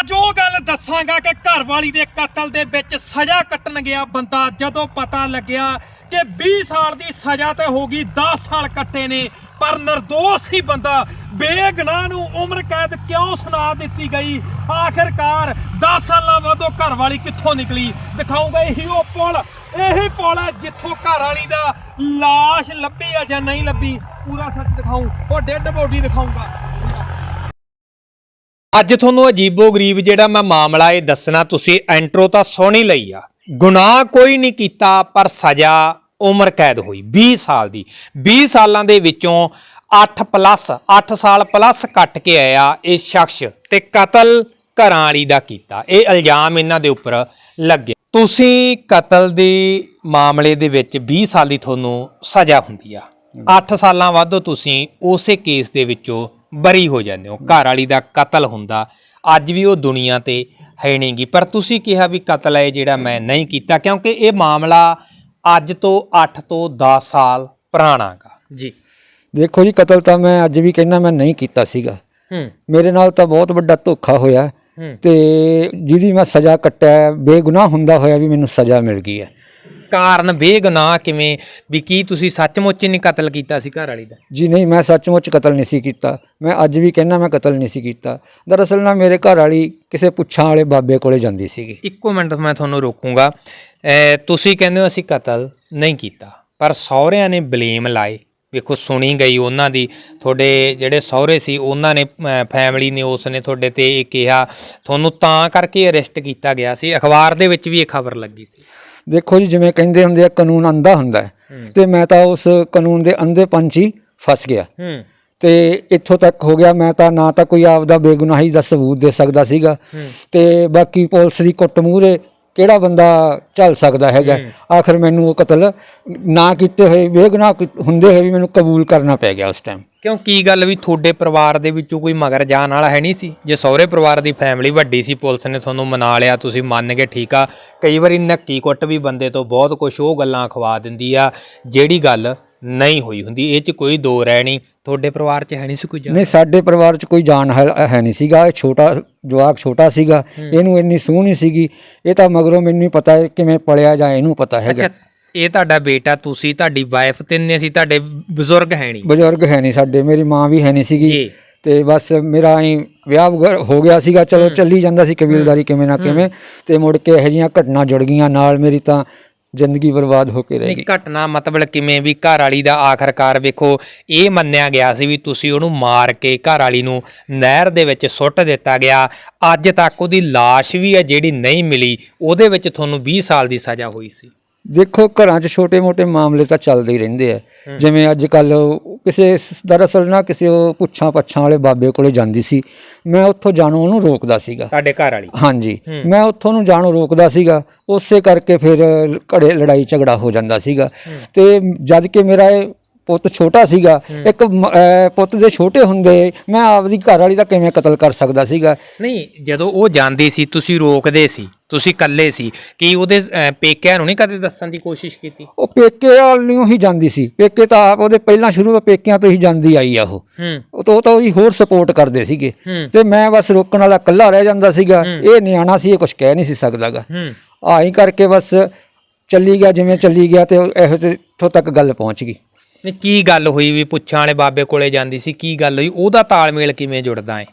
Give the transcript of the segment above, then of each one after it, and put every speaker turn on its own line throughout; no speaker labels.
ਅੱਜ ਉਹ ਗੱਲ ਦੱਸਾਂਗਾ ਕਿ ਘਰ ਵਾਲੀ ਦੇ ਕਤਲ ਦੇ ਵਿੱਚ ਸਜ਼ਾ ਕੱਟਣ ਗਿਆ ਬੰਦਾ। ਜਦੋਂ ਪਤਾ ਲੱਗਿਆ ਕਿ 20 ਸਾਲ ਦੀ ਸਜ਼ਾ ਤੇ ਹੋ ਗਈ 10 ਸਾਲ ਕੱਟੇ ਨੇ, ਪਰ ਨਿਰਦੋਸ਼ ਹੀ ਬੰਦਾ ਬੇਗਨਾਹ ਨੂੰ ਉਮਰ ਕੈਦ ਕਿਉਂ ਸੁਣਾ ਦਿੱਤੀ ਗਈ? ਆਖਿਰਕਾਰ 10 ਸਾਲਾਂ ਬਾਅਦ ਉਹ ਘਰ ਵਾਲੀ ਕਿੱਥੋਂ ਨਿਕਲੀ? ਦਿਖਾਉਂਗਾ ਇਹੀ ਉਹ ਪੁਲ। ਇਹੀ ਪੁਲ ਹੈ ਜਿੱਥੋਂ ਘਰ ਵਾਲੀ ਦਾ ਲਾਸ਼ ਲੱਭੀ ਆ ਜਾਂ ਨਹੀਂ ਲੱਭੀ। ਪੂਰਾ ਸੱਚ ਦਿਖਾਉਂ ਉਹ ਡੈੱਡ ਬੋਡੀ ਦਿਖਾਉਂਗਾ
ਅੱਜ ਤੁਹਾਨੂੰ ਅਜੀਬੋ ਗਰੀਬ ਜਿਹੜਾ ਮੈਂ ਮਾਮਲਾ ਇਹ ਦੱਸਣਾ, ਤੁਸੀਂ ਐਂਟਰੋ ਤਾਂ ਸੋਹਣੀ ਲਈ ਆ। ਗੁਨਾਹ ਕੋਈ ਨਹੀਂ ਕੀਤਾ, ਪਰ ਸਜ਼ਾ ਉਮਰ ਕੈਦ ਹੋਈ 20 ਸਾਲ ਦੀ। 20 ਸਾਲਾਂ ਦੇ ਵਿੱਚੋਂ 8 ਪਲੱਸ 8 ਸਾਲ ਪਲੱਸ ਕੱਟ ਕੇ ਆਇਆ ਇਹ ਸ਼ਖਸ ਤੇ ਕਤਲ ਘਰਾਂ ਵਾਲੀ ਦਾ ਕੀਤਾ। ਇਹ ਇਲਜ਼ਾਮ ਇਹਨਾਂ ਦੇ ਉੱਪਰ ਲੱਗੇ। ਤੁਸੀਂ ਕਤਲ ਦੇ ਮਾਮਲੇ ਦੇ ਵਿੱਚ 20 ਸਾਲ ਦੀ ਤੁਹਾਨੂੰ ਸਜ਼ਾ ਹੁੰਦੀ ਆ। 8 ਸਾਲਾਂ ਵੱਧ ਤੁਸੀਂ ਉਸੇ ਕੇਸ ਦੇ ਵਿੱਚੋਂ ਬਰੀ ਹੋ ਜਾਂਦੇ ਹੋ ਘਰ ਵਾਲੀ ਦਾ ਕਤਲ ਹੁੰਦਾ ਅੱਜ ਵੀ ਉਹ ਦੁਨੀਆ ਤੇ ਹੈ ਨਹੀਂਗੀ ਪਰ ਤੁਸੀਂ ਕਿਹਾ ਵੀ ਕਤਲ ਹੈ ਜਿਹੜਾ ਮੈਂ ਨਹੀਂ ਕੀਤਾ ਕਿਉਂਕਿ ਇਹ ਮਾਮਲਾ ਅੱਜ ਤੋਂ 8 ਤੋਂ 10 ਸਾਲ ਪੁਰਾਣਾ ਗਾ। ਜੀ।
ਦੇਖੋ ਜੀ ਕਤਲ ਤਾਂ ਮੈਂ ਅੱਜ ਵੀ ਕਹਿੰਦਾ ਮੈਂ ਨਹੀਂ ਕੀਤਾ ਸੀਗਾ।
ਹੂੰ।
ਮੇਰੇ ਨਾਲ ਤਾਂ ਬਹੁਤ ਵੱਡਾ ਧੋਖਾ ਹੋਇਆ। ਤੇ ਜਿਹਦੀ ਮੈਂ ਸਜ਼ਾ ਕੱਟਿਆ ਬੇਗੁਨਾਹ ਹੁੰਦਾ ਹੋਇਆ ਵੀ ਮੈਨੂੰ ਸਜ਼ਾ ਮਿਲ ਗਈ ਹੈ।
ਕਾਰਨ ਬੇਗੁਨਾਹ ਕਿਵੇਂ ਵੀ ਕੀ ਤੁਸੀਂ ਸੱਚਮੁੱਚ ਹੀ ਨਹੀਂ ਕਤਲ ਕੀਤਾ ਸੀ ਘਰ ਵਾਲੀ ਦਾ?
ਜੀ ਨਹੀਂ ਮੈਂ ਸੱਚਮੁੱਚ ਕਤਲ ਨਹੀਂ ਸੀ ਕੀਤਾ। ਮੈਂ ਅੱਜ ਵੀ ਕਹਿੰਦਾ ਮੈਂ ਕਤਲ ਨਹੀਂ ਸੀ ਕੀਤਾ। ਦਰਅਸਲ ਨਾ ਮੇਰੇ ਘਰ ਵਾਲੀ ਕਿਸੇ ਪੁੱਛਾਂ ਵਾਲੇ ਬਾਬੇ ਕੋਲੇ ਜਾਂਦੀ ਸੀਗੀ।
ਇੱਕੋ ਮਿੰਟ ਮੈਂ ਤੁਹਾਨੂੰ ਰੋਕੂੰਗਾ। ਅਹ ਤੁਸੀਂ ਕਹਿੰਦੇ ਹੋ ਅਸੀਂ ਕਤਲ ਨਹੀਂ ਕੀਤਾ ਪਰ ਸਹੁਰਿਆਂ ਨੇ ਬਲੇਮ ਲਾਏ। ਵੇਖੋ ਸੁਣੀ ਗਈ ਉਹਨਾਂ ਦੀ। ਤੁਹਾਡੇ ਜਿਹੜੇ ਸਹੁਰੇ ਸੀ ਉਹਨਾਂ ਨੇ ਫੈਮਿਲੀ ਨੇ ਉਸ ਨੇ ਤੁਹਾਡੇ ਤੇ ਇਹ ਕਿਹਾ। ਤੁਹਾਨੂੰ ਤਾਂ ਕਰਕੇ ਅਰੈਸਟ ਕੀਤਾ ਗਿਆ ਸੀ। ਅਖਬਾਰ ਦੇ ਵਿੱਚ ਵੀ ਇਹ ਖਬਰ ਲੱਗੀ ਸੀ।
ਦੇਖੋ ਜੀ ਜਿਵੇਂ ਕਹਿੰਦੇ ਹੁੰਦੇ ਆ ਕਾਨੂੰਨ ਅੰਧਾ ਹੁੰਦਾ ਹੈ। ਤੇ ਮੈਂ ਤਾਂ ਉਸ ਕਾਨੂੰਨ ਦੇ ਅੰਧੇ ਪੰਚ ਹੀ ਫਸ ਗਿਆ। ਤੇ ਇੱਥੋਂ ਤੱਕ ਹੋ ਗਿਆ ਮੈਂ ਤਾਂ ਨਾ ਤਾਂ ਕੋਈ ਆਪਦਾ ਬੇਗੁਨਾਹੀ ਦਾ ਸਬੂਤ ਦੇ ਸਕਦਾ ਸੀਗਾ। ਤੇ ਬਾਕੀ ਪੁਲਿਸ ਦੀ ਕੁੱਟ ਮੂਹਰੇ ਕਿਹੜਾ ਬੰਦਾ ਚੱਲ ਸਕਦਾ ਹੈਗਾ। ਆਖਰ ਮੈਨੂੰ ਉਹ ਕਤਲ ਨਾ ਕੀਤੇ ਹੋਏ ਬੇਗੁਨਾਹ ਕੀ- ਹੁੰਦੇ ਹੋਏ ਵੀ ਮੈਨੂੰ ਕਬੂਲ ਕਰਨਾ ਪੈ ਗਿਆ ਉਸ ਟਾਈਮ
ਕਿਉਂ? ਕੀ ਗੱਲ ਵੀ ਤੁਹਾਡੇ ਪਰਿਵਾਰ ਦੇ ਵਿੱਚੋਂ ਕੋਈ ਮਗਰ ਜਾਣ ਵਾਲਾ ਹੈ ਨਹੀਂ ਸੀ? ਜੇ ਸਹੁਰੇ ਪਰਿਵਾਰ ਦੀ ਫੈਮਿਲੀ ਵੱਡੀ ਸੀ ਪੁਲਿਸ ਨੇ ਤੁਹਾਨੂੰ ਮਨਾ ਲਿਆ ਤੁਸੀਂ ਮੰਨ ਗਏ ਠੀਕ ਆ। ਕਈ ਵਾਰੀ ਨੱਕੀ ਕੁੱਟ ਵੀ ਬੰਦੇ ਤੋਂ ਬਹੁਤ ਕੁਝ ਉਹ ਗੱਲਾਂ ਖਵਾ ਦਿੰਦੀ ਆ। ਜਿਹੜੀ ਗੱਲ ਨਹੀਂ ਹੋਈ ਹੁੰਦੀ ਇਹ 'ਚ ਕੋਈ ਦੋ ਰਹਿ ਨਹੀਂ ਤੁਹਾਡੇ ਪਰਿਵਾਰ 'ਚ ਹੈ ਨਹੀਂ ਸੀ ਕੋਈ ਜਾਣ
ਨਹੀਂ ਸਾਡੇ ਪਰਿਵਾਰ 'ਚ ਕੋਈ ਜਾਨ ਹੈ ਹੈ ਨਹੀਂ ਸੀਗਾ ਇਹ ਛੋਟਾ ਜਵਾਕ ਛੋਟਾ ਸੀਗਾ ਇਹਨੂੰ ਇੰਨੀ ਸੂਹ ਨਹੀਂ ਸੀਗੀ ਇਹ ਤਾਂ ਮਗਰੋਂ ਮੈਨੂੰ ਨਹੀਂ ਪਤਾ ਇਹ ਕਿਵੇਂ ਪਲਿਆ ਜਾਂ ਇਹਨੂੰ ਪਤਾ ਹੈਗਾ।
ਅੱਛਾ ਇਹ ਤੁਹਾਡਾ ਬੇਟਾ ਤੁਸੀਂ ਤੁਹਾਡੀ ਵਾਈਫ ਤਿੰਨੇ ਸੀ ਤੁਹਾਡੇ ਬਜ਼ੁਰਗ ਹੈ ਨਹੀਂ?
ਬਜ਼ੁਰਗ ਹੈ ਨਹੀਂ ਸਾਡੇ ਮੇਰੀ ਮਾਂ ਵੀ ਹੈ ਨਹੀਂ ਸੀਗੀ
ਜੀ।
ਤੇ ਬਸ ਮੇਰਾ ਐਂ ਵਿਆਹ ਵਗੈਰਾ ਹੋ ਗਿਆ ਸੀਗਾ ਚਲੋ ਚੱਲੀ ਜਾਂਦਾ ਸੀ ਕਬੀਲਦਾਰੀ ਕਿਵੇਂ ਨਾ ਕਿਵੇਂ ਤੇ ਮੁੜ ਕੇ ਇਹੋ ਜਿਹੀਆਂ ਘਟਨਾ ਜੁੜ ਗਈਆਂ ਨਾਲ ਮੇਰੀ ਤਾਂ ਜ਼ਿੰਦਗੀ ਬਰਬਾਦ ਹੋ ਕੇ ਰਹਿ
ਨਹੀਂ
ਗਈ।
ਘਟਨਾ ਮਤਲਬ ਕਿਵੇਂ ਵੀ ਘਰ ਵਾਲੀ ਦਾ ਆਖਰਕਾਰ ਵੇਖੋ ਇਹ ਮੰਨਿਆ ਗਿਆ ਸੀ ਵੀ ਤੁਸੀਂ ਉਹਨੂੰ ਮਾਰ ਕੇ ਘਰ ਵਾਲੀ ਨੂੰ ਨਹਿਰ ਦੇ ਵਿੱਚ ਸੁੱਟ ਦਿੱਤਾ ਗਿਆ। ਅੱਜ ਤੱਕ ਉਹਦੀ ਲਾਸ਼ ਵੀ ਹੈ ਜਿਹੜੀ ਨਹੀਂ ਮਿਲੀ ਉਹਦੇ ਵਿੱਚ ਤੁਹਾਨੂੰ 20 ਸਾਲ ਦੀ ਸਜ਼ਾ ਹੋਈ ਸੀ।
ਦੇਖੋ ਘਰਾਂ 'ਚ ਛੋਟੇ-ਮੋਟੇ ਮਾਮਲੇ ਤਾਂ ਚੱਲਦੇ ਹੀ ਰਹਿੰਦੇ ਆ। ਜਿਵੇਂ ਅੱਜ ਕੱਲ ਕਿਸੇ ਸ- ਦਰਅਸਲ ਨਾ ਕਿਸੇ ਉਹ ਪੁੱਛਾਂ ਪੱਛਾਂ ਵਾਲੇ ਬਾਬੇ ਕੋਲੇ ਜਾਂਦੀ ਸੀ। ਮੈਂ ਉੱਥੋਂ ਜਾਣੋਂ ਉਹਨੂੰ ਰੋਕਦਾ ਸੀਗਾ।
ਤੁਹਾਡੇ ਘਰ ਵਾਲੀ?
ਹਾਂਜੀ।
ਹੂੰ।
ਮੈਂ ਉੱਥੋਂ ਨੂੰ ਜਾਣੋਂ ਰੋਕਦਾ ਸੀਗਾ। ਉਸੇ ਕਰਕੇ ਫਿਰ ਘੜੇ ਲੜਾਈ ਝਗੜਾ ਹੋ ਜਾਂਦਾ ਸੀਗਾ। ਤੇ ਜਦ ਕਿ ਮੇਰਾ ਇਹ ਪੁੱਤ ਛੋਟਾ ਸੀਗਾ। ਇੱਕ ਮ- ਅਹ ਪੁੱਤ ਦੇ ਛੋਟੇ ਹੁੰਦੇ ਮੈਂ ਆਪਦੀ ਘਰ ਵਾਲੀ ਦਾ ਕਿਵੇਂ ਕਤਲ ਕਰ ਸਕਦਾ ਸੀਗਾ?
ਨਹੀਂ ਜਦੋਂ ਉਹ ਜਾਂਦੀ ਸੀ ਤੁਸੀਂ ਰੋਕਦੇ ਸੀ ਤੁਸੀਂ ਇਕੱਲੇ ਸੀ ਕੀ ਉਹਦੇ ਅਹ, ਪੇਕਿਆਂ ਨੂੰ ਨਹੀਂ ਕਦੇ ਦੱਸਣ ਦੀ ਕੋਸ਼ਿਸ਼ ਕੀਤੀ?
ਉਹ ਪੇਕੇ ਵਾਲ ਨੂੰ ਹੀ ਜਾਂਦੀ ਸੀ ਪੇਕੇ ਤਾਂ ਆਪ ਉਹਦੇ ਪਹਿਲਾਂ ਸ਼ੁਰੂ ਤੋਂ ਪੇਕਿਆਂ ਤੋਂ ਹੀ ਜਾਂਦੀ ਆਈ ਆ ਉਹ।
ਹੂੰ।
ਉਹ ਤਾਂ ਉਹ ਤਾਂ ਉਹਦੀ ਹੋਰ ਸਪੋਰਟ ਕਰਦੇ ਸੀਗੇ।
ਹੂੰ।
ਤੇ ਮੈਂ ਬਸ ਰੋਕਣ ਵਾਲਾ ਇਕੱਲਾ ਰਹਿ ਜਾਂਦਾ ਸੀਗਾ। ਇਹ ਨਿਆਣਾ ਸੀ ਇਹ ਕੁਝ ਕਹਿ ਨਹੀਂ ਸੀ ਸਕਦਾਗਾ।
ਹੂੰ।
ਆਹੀ ਕਰਕੇ ਬਸ ਚੱਲੀ ਗਿਆ ਜਿਵੇਂ ਚੱਲੀ ਗਿਆ ਤੇ ਉਹ ਇਹੋ ਜਿਹੇ ਇੱਥੋਂ ਤੱਕ ਗੱਲ ਪਹੁੰਚ ਗਈ।
ਨਹੀਂ ਕੀ ਗੱਲ ਹੋਈ ਵੀ ਪੁੱਛਾਂ ਵਾਲੇ ਬਾਬੇ ਕੋਲੇ ਜਾਂਦੀ ਸੀ? ਕੀ ਗੱਲ ਹੋਈ? ਉਹਦਾ ਤਾਲਮੇਲ ਕਿਵੇਂ ਜੁੜਦਾ ਹੈ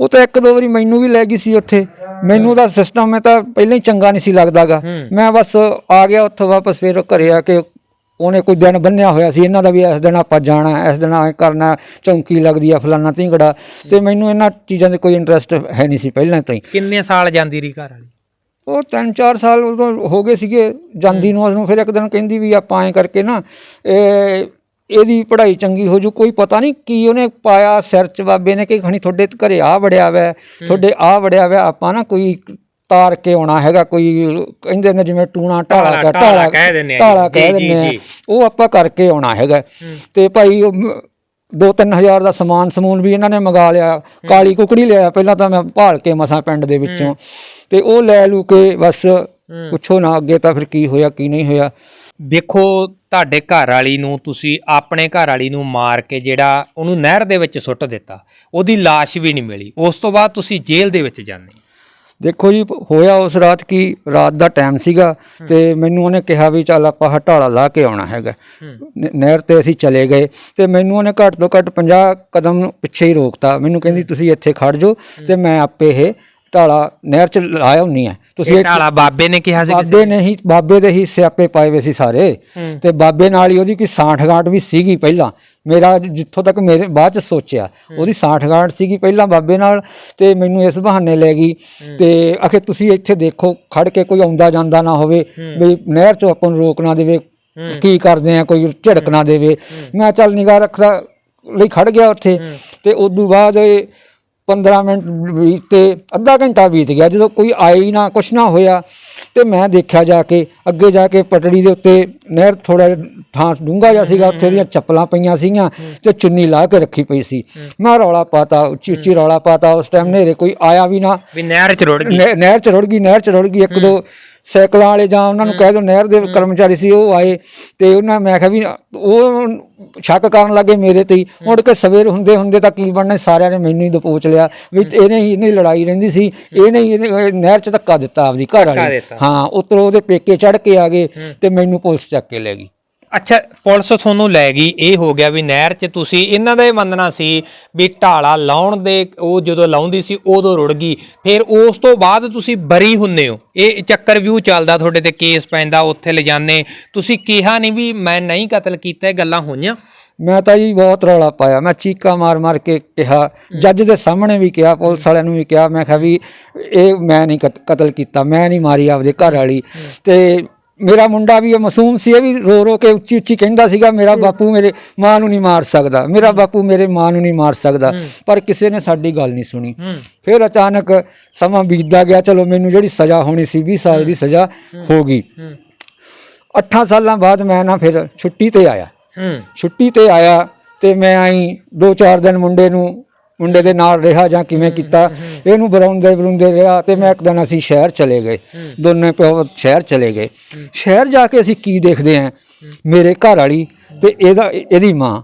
ਉਹ ਤਾਂ ਇੱਕ ਦੋ ਵਾਰੀ ਮੈਨੂੰ ਵੀ ਲੈ ਗਈ ਸੀ ਉੱਥੇ। ਮੈਨੂੰ ਤਾਂ ਸਿਸਟਮ ਮੈਂ ਤਾਂ ਪਹਿਲਾਂ ਹੀ ਚੰਗਾ ਨਹੀਂ ਸੀ ਲੱਗਦਾਗਾ।
ਹੂੰ।
ਮੈਂ ਬਸ ਆ ਗਿਆ ਉੱਥੋਂ ਵਾਪਸ ਫਿਰ ਘਰੇ ਆ ਕੇ ਉਹਨੇ ਕੋਈ ਦਿਨ ਬੰਨਿਆ ਹੋਇਆ ਸੀ। ਇਹਨਾਂ ਦਾ ਵੀ ਇਸ ਦਿਨ ਆਪਾਂ ਜਾਣਾ ਇਸ ਦਿਨ ਐ ਕਰਨਾ ਚੌਂਕੀ ਲੱਗਦੀ ਆ ਫਲਾਨਾ ਧੀਂਗੜਾ। ਤੇ ਮੈਨੂੰ ਇਹਨਾਂ ਚੀਜ਼ਾਂ ਦੇ ਕੋਈ ਇੰਟਰਸਟ ਹੈ ਨਹੀਂ ਸੀ ਪਹਿਲਾਂ ਤੋਂ ਹੀ।
ਕਿੰਨੇ ਸਾਲ ਜਾਂਦੀ ਰਹੀ ਘਰ ਵਾਲੀ?
ਉਹ 3-4 ਸਾਲ ਉਦੋਂ ਹੋ ਗਏ ਸੀਗੇ ਜਾਂਦੀ ਨੂੰ ਉਹਨੂੰ ਫਿਰ ਇੱਕ ਦਿਨ ਕਹਿੰਦੀ ਵੀ ਆਪਾਂ ਐਂ ਕਰਕੇ ਨਾ ਇਹ ਇਹਦੀ ਪੜ੍ਹਾਈ ਚੰਗੀ ਹੋ ਜੂ ਕੋਈ ਪਤਾ ਨਹੀਂ ਕੀ ਉਹਨੇ ਪਾਇਆ ਸਿਰ ਚ ਬਾਬੇ ਨੇ ਕਿ ਖਣੀ ਤੁਹਾਡੇ ਘਰੇ ਆ ਵੜਿਆ ਵੈ ਤੁਹਾਡੇ ਆ ਵੜਿਆ ਵੈ ਆਪਾਂ ਨਾ ਕੋਈ ਤਾਰ ਕੇ ਆਉਣਾ ਹੈਗਾ ਕੋਈ ਕਹਿੰਦੇ ਨੇ ਜਿਵੇਂ ਟੂਣਾ ਢਾਲਾ
ਢਾਲਾ- ਕਹਿ ਦਿੰਦੇ ਆ।
ਢਾਲਾ ਕਹਿ ਦਿੰਦੇ ਆ। ਉਹ ਆਪਾਂ ਕਰਕੇ ਆਉਣਾ ਹੈਗਾ। ਤੇ ਭਾਈ ਉਹ ਮ- ਦੋ ਤਿੰਨ ਹਜ਼ਾਰ ਦਾ ਸਮਾਨ ਸਮੂਨ ਵੀ ਇਹਨਾਂ ਨੇ ਮੰਗਾ ਲਿਆ ਕਾਲੀ ਕੁਕੜੀ ਲਿਆ ਪਹਿਲਾਂ ਤਾਂ ਮੈਂ ਭਾਲ ਕੇ ਮਸਾਂ ਪਿੰਡ ਦੇ ਵਿੱਚੋਂ। ਤੇ ਉਹ ਲੈ ਲੂ ਕੇ ਬਸ ਪੁੱਛੋ ਨਾ ਅੱਗੇ ਤਾਂ ਫਿਰ ਕੀ ਹੋਇਆ ਕੀ ਨਹੀਂ ਹੋਇਆ।
ਵੇਖੋ ਤੁਹਾਡੇ ਘਰ ਵਾਲੀ ਨੂੰ ਤੁਸੀਂ ਆਪਣੇ ਘਰ ਵਾਲੀ ਨੂੰ ਮਾਰ ਕੇ ਜਿਹੜਾ ਉਹਨੂੰ ਨਹਿਰ ਦੇ ਵਿੱਚ ਸੁੱਟ ਦਿੱਤਾ ਉਹਦੀ ਲਾਸ਼ ਵੀ ਨਹੀਂ ਮਿਲੀ। ਉਸ ਤੋਂ ਬਾਅਦ ਤੁਸੀਂ ਜੇਲ੍ਹ ਦੇ ਵਿੱਚ ਜਾਂਦੇ
ਦੇਖੋ ਜੀ ਹੋਇਆ ਉਸ ਰਾਤ ਕੀ ਰਾਤ ਦਾ ਟਾਈਮ ਸੀਗਾ ਤੇ ਮੈਨੂੰ ਉਹਨੇ ਕਿਹਾ ਵੀ ਚੱਲ ਆਪਾਂ ਹਟਾਲਾ ਲਾ ਕੇ ਆਉਣਾ ਹੈਗਾ। ਨਹਿਰ ਤੇ ਅਸੀਂ ਚਲੇ ਗਏ ਤੇ ਮੈਨੂੰ ਉਹਨੇ ਘੱਟ ਤੋਂ ਘੱਟ 50 ਕਦਮ ਪਿੱਛੇ ਹੀ ਰੋਕਤਾ। ਮੈਨੂੰ ਕਹਿੰਦੀ ਤੁਸੀਂ ਇੱਥੇ ਖੜ ਜਾਓ ਤੇ ਮੈਂ ਆਪੇ ਇਹ ਢਾਲਾ ਨਹਿਰ ਚ ਲਾਇਆ ਹੁੰਨੀ ਹੈ ਤੁਸੀਂ
ਇਹ ਢਾਲਾ ਬਾਬੇ ਨੇ ਕਿਹਾ ਸੀ ਕਿਸੇ
ਬਾਬੇ ਨੇ ਹੀ ਬਾਬੇ ਦੇ ਹੀ ਸਿਆਪੇ ਪਾਏ ਵੇ ਸੀ ਸਾਰੇ।
ਹੂੰ।
ਤੇ ਬਾਬੇ ਨਾਲ ਹੀ ਉਹਦੀ ਕੋਈ ਸਾਂਠ ਗਾਂਠ ਵੀ ਸੀਗੀ ਪਹਿਲਾਂ। ਮੇਰਾ ਜਿੱਥੋਂ ਤੱਕ ਮੇਰੇ ਬਾਅਦ ਚ ਸੋਚਿਆ ਉਹਦੀ ਸਾਂਠ ਗਾਂਠ ਸੀਗੀ ਪਹਿਲਾਂ ਬਾਬੇ ਨਾਲ ਤੇ ਮੈਨੂੰ ਇਸ ਬਹਾਨੇ ਲੈ ਗਈ। ਤੇ ਆਖੇ ਤੁਸੀਂ ਇੱਥੇ ਦੇਖੋ ਖੜ ਕੇ ਕੋਈ ਆਉਂਦਾ ਜਾਂਦਾ ਨਾ ਹੋਵੇ। ਵੀ ਨਹਿਰ ਚੋਂ ਆਪਾਂ ਨੂੰ ਰੋਕ ਨਾ ਦੇਵੇ। ਕੀ ਕਰਦੇ ਆ ਕੋਈ ਝੜਕ ਨਾ ਦੇਵੇ। ਮੈਂ ਚੱਲ ਨਿਗਾਹ ਰੱਖਦਾ ਲਈ ਖੜ ਗਿਆ ਉੱਥੇ। ਤੇ ਉਦੋਂ ਬਾਅਦ ਇਹ 15 ਮਿੰਟ ਬੀਤੇ ਅੱਧਾ ਘੰਟਾ ਬੀਤ ਗਿਆ। ਜਦੋਂ ਕੋਈ ਆਈ ਨਾ ਕੁਛ ਨਾ ਹੋਇਆ ਤੇ ਮੈਂ ਦੇਖਿਆ ਜਾ ਕੇ ਅੱਗੇ ਜਾ ਕੇ ਪਟੜੀ ਦੇ ਉੱਤੇ ਨਹਿਰ ਥੋੜਾ ਥਾਂ ਡੂੰਘਾ ਜਿਹਾ ਸੀਗਾ। ਉੱਥੇ ਉਹਦੀਆਂ ਚੱਪਲਾਂ ਪਈਆਂ ਸੀਗੀਆਂ ਤੇ ਚੁੰਨੀ ਲਾ ਕੇ ਰੱਖੀ ਪਈ ਸੀ। ਮੈਂ ਰੌਲਾ ਪਾਤਾ ਉੱਚੀ ਉੱਚੀ ਰੌਲਾ ਪਾਤਾ। ਉਸ ਟਾਈਮ ਨੇਰੇ ਕੋਈ ਆਇਆ ਵੀ ਨਾ।
ਵੀ ਨਹਿਰ ਚ ਰੁੜ ਗਈ।
ਨਹਿ- ਨਹਿਰ ਚ ਰੁੜ ਗਈ ਨਹਿਰ ਚ ਰੁੜ ਗਈ। ਇੱਕ ਦੋ ਸਾਈਕਲਾਂ ਵਾਲੇ ਜਾਂ ਉਹਨਾਂ ਨੂੰ ਕਹਿ ਦੋ ਨਹਿਰ ਦੇ ਕਰਮਚਾਰੀ ਸੀ ਉਹ ਆਏ ਤੇ ਉਹਨਾਂ ਮੈਂ ਕਿਹਾ ਵੀ ਉਹ ਸ਼ੱਕ ਕਰਨ ਲੱਗੇ ਮੇਰੇ ਤੇ ਹੀ। ਮੁੜ ਕੇ ਸਵੇਰ ਹੁੰਦੇ ਹੁੰਦੇ ਤਾਂ ਕੀ ਬਣਨਾ ਸਾਰਿਆਂ ਨੇ ਮੈਨੂੰ ਹੀ ਦਪੋਚ ਲਿਆ ਵੀ ਇਹਨੇ ਹੀ ਇਹਨੇ ਲੜਾਈ ਰਹਿੰਦੀ ਸੀ ਇਹਨੇ ਹੀ ਇਹਨੇ ਇਹ ਨਹਿਰ ਚ ਧੱਕਾ ਦਿੱਤਾ ਆਪਦੀ ਘਰ ਵਾਲੀ। ਹਾਂ ਉੱਤਰੋਂ ਉਹਦੇ ਪੇਕੇ ਚੜ ਕੇ ਆ ਗਏ ਤੇ ਮੈਨੂੰ ਪੁਲਿਸ ਚੱਕ ਕੇ ਲੈ ਗਈ।
ਅੱਛਾ ਪੁਲਿਸ ਤੁਹਾਨੂੰ ਲੈ ਗਈ। ਇਹ ਹੋ ਗਿਆ ਵੀ ਨਹਿਰ 'ਚ ਤੁਸੀਂ ਇਹਨਾਂ ਦਾ ਇਹ ਮੰਨਣਾ ਸੀ ਵੀ ਢਾਲਾ ਲਾਉਣ ਦੇ ਉਹ ਜਦੋਂ ਲਾਉਂਦੀ ਸੀ ਉਦੋਂ ਰੁੜ ਗਈ। ਫਿਰ ਉਸ ਤੋਂ ਬਾਅਦ ਤੁਸੀਂ ਬਰੀ ਹੁੰਨੇ ਹੋ। ਇਹ ਚੱਕਰ ਵਿਊ ਚੱਲਦਾ ਤੁਹਾਡੇ ਤੇ ਕੇਸ ਪੈਂਦਾ ਉੱਥੇ ਲਿਜਾਨੇ ਤੁਸੀਂ ਕਿਹਾ ਨਹੀਂ ਵੀ ਮੈਂ ਨਹੀਂ ਕਤਲ ਕੀਤਾ ਇਹ ਗੱਲਾਂ ਹੋਈਆਂ?
ਮੈਂ ਤਾਂ ਜੀ ਬਹੁਤ ਰੌਲਾ ਪਾਇਆ। ਮੈਂ ਚੀਕਾਂ ਮਾਰ ਮਾਰ ਕੇ ਕਿਹਾ ਜੱਜ ਦੇ ਸਾਹਮਣੇ ਵੀ ਕਿਹਾ ਪੁਲਿਸ ਵਾਲਿਆਂ ਨੂੰ ਵੀ ਕਿਹਾ। ਮੈਂ ਕਿਹਾ ਵੀ ਇਹ ਮੈਂ ਨਹੀਂ ਕਤ- ਕਤਲ ਕੀਤਾ ਮੈਂ ਨਹੀਂ ਮਾਰੀ ਆਪਦੇ ਘਰ ਵਾਲੀ ਤੇ ਮੇਰਾ ਮੁੰਡਾ ਵੀ ਇਹ ਮਾਸੂਮ ਸੀ ਇਹ ਵੀ ਰੋ ਰੋ ਕੇ ਉੱਚੀ ਉੱਚੀ ਕਹਿੰਦਾ ਸੀਗਾ ਮੇਰਾ ਬਾਪੂ ਮੇਰੇ ਮਾਂ ਨੂੰ ਨਹੀਂ ਮਾਰ ਸਕਦਾ ਮੇਰਾ ਬਾਪੂ ਮੇਰੇ ਮਾਂ ਨੂੰ ਨਹੀਂ ਮਾਰ ਸਕਦਾ ਪਰ ਕਿਸੇ ਨੇ ਸਾਡੀ ਗੱਲ ਨਹੀਂ ਸੁਣੀ। ਫਿਰ ਅਚਾਨਕ ਸਮਾਂ ਬੀਤਦਾ ਗਿਆ ਚਲੋ ਮੈਨੂੰ ਜਿਹੜੀ ਸਜ਼ਾ ਹੋਣੀ ਸੀ 20 ਸਾਲ ਦੀ ਸਜ਼ਾ ਹੋ। ਗਈ। 8 ਸਾਲਾਂ ਬਾਅਦ ਮੈਂ ਨਾ ਫਿਰ ਛੁੱਟੀ ਤੇ ਆਇਆ। ਛੁੱਟੀ ਤੇ ਆਇਆ ਤੇ ਮੈਂ ਆਈ ਦੋ ਚਾਰ ਦਿਨ ਮੁੰਡੇ ਨੂੰ ਮੁੰਡੇ ਦੇ ਨਾਲ ਰਿਹਾ ਜਾਂ ਕਿਵੇਂ ਕੀਤਾ ਇਹਨੂੰ ਬਰਾਉਂਦੇ ਬਰੁੰਦੇ ਰਿਹਾ ਤੇ ਮੈਂ ਇੱਕ ਦਿਨ ਅਸੀਂ ਸ਼ਹਿਰ ਚਲੇ ਗਏ। ਦੋਨੇ ਪਿਓ ਸ਼ਹਿਰ ਚਲੇ ਗਏ। ਸ਼ਹਿਰ ਜਾ ਕੇ ਅਸੀਂ ਕੀ ਦੇਖਦੇ ਆਂ ਮੇਰੇ ਘਰ ਵਾਲੀ ਤੇ ਇਹਦਾ ਇਹਦੀ ਮਾਂ।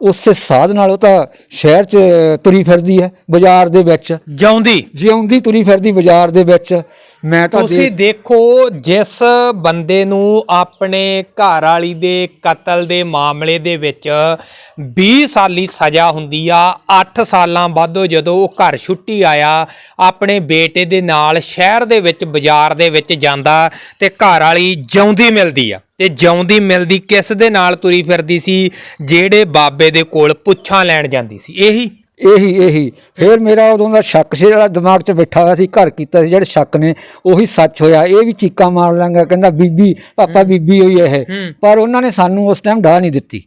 ਉਸੇ ਸਾਧ ਨਾਲ ਉਹ ਤਾਂ ਸ਼ਹਿਰ 'ਚ ਤੁਰੀ ਫਿਰਦੀ ਹੈ ਬਾਜ਼ਾਰ ਦੇ ਵਿੱਚ।
ਜਾਉਂਦੀ।
ਜਿਉਂਦੀ ਤੁਰੀ ਫਿਰਦੀ ਬਾਜ਼ਾਰ ਦੇ ਵਿੱਚ। ਮੈਂ ਤਾਂ
ਤੁਸੀਂ
ਦੇਖੋ,
ਜਿਸ ਬੰਦੇ ਨੂੰ ਆਪਣੇ ਘਰ ਵਾਲੀ ਦੇ ਕਤਲ ਦੇ ਮਾਮਲੇ ਦੇ ਵਿੱਚ 20 ਸਾਲੀ ਸਜ਼ਾ ਹੁੰਦੀ ਆ 8 ਸਾਲਾਂ ਬਾਅਦੋਂ ਜਦੋਂ ਉਹ ਘਰ ਛੁੱਟੀ ਆਇਆ, ਆਪਣੇ ਬੇਟੇ ਦੇ ਨਾਲ ਸ਼ਹਿਰ ਦੇ ਵਿੱਚ, ਬਾਜ਼ਾਰ ਦੇ ਵਿੱਚ ਜਾਂਦਾ ਤੇ ਘਰ ਵਾਲੀ ਜਿਉਂਦੀ ਮਿਲਦੀ ਆ। ਤੇ ਜਿਉਂਦੀ ਮਿਲਦੀ ਕਿਸ ਦੇ ਨਾਲ ਤੁਰੀ ਫਿਰਦੀ ਸੀ? ਜਿਹੜੇ ਬਾਬੇ ਦੇ ਕੋਲ ਪੁੱਛਾਂ ਲੈਣ ਜਾਂਦੀ ਸੀ। ਇਹੀ
ਇਹੀ ਇਹੀ। ਫਿਰ ਮੇਰਾ ਉਦੋਂ ਦਾ ਸ਼ੱਕ ਸੀ ਜਿਹੜਾ ਦਿਮਾਗ 'ਚ ਬੈਠਾ ਹੋਇਆ ਸੀ ਘਰ ਕੀਤਾ ਸੀ ਜਿਹੜੇ ਸ਼ੱਕ ਨੇ ਉਹੀ ਸੱਚ ਹੋਇਆ। ਇਹ ਵੀ ਚੀਕਾਂ ਮਾਰ ਲਾਂਗਾ ਕਹਿੰਦਾ ਬੀਬੀ ਪਾਪਾ ਬੀਬੀ ਹੋਈ ਇਹ। ਪਰ ਉਹਨਾਂ ਨੇ ਸਾਨੂੰ ਉਸ ਟਾਈਮ ਡਾਹ ਨਹੀਂ ਦਿੱਤੀ।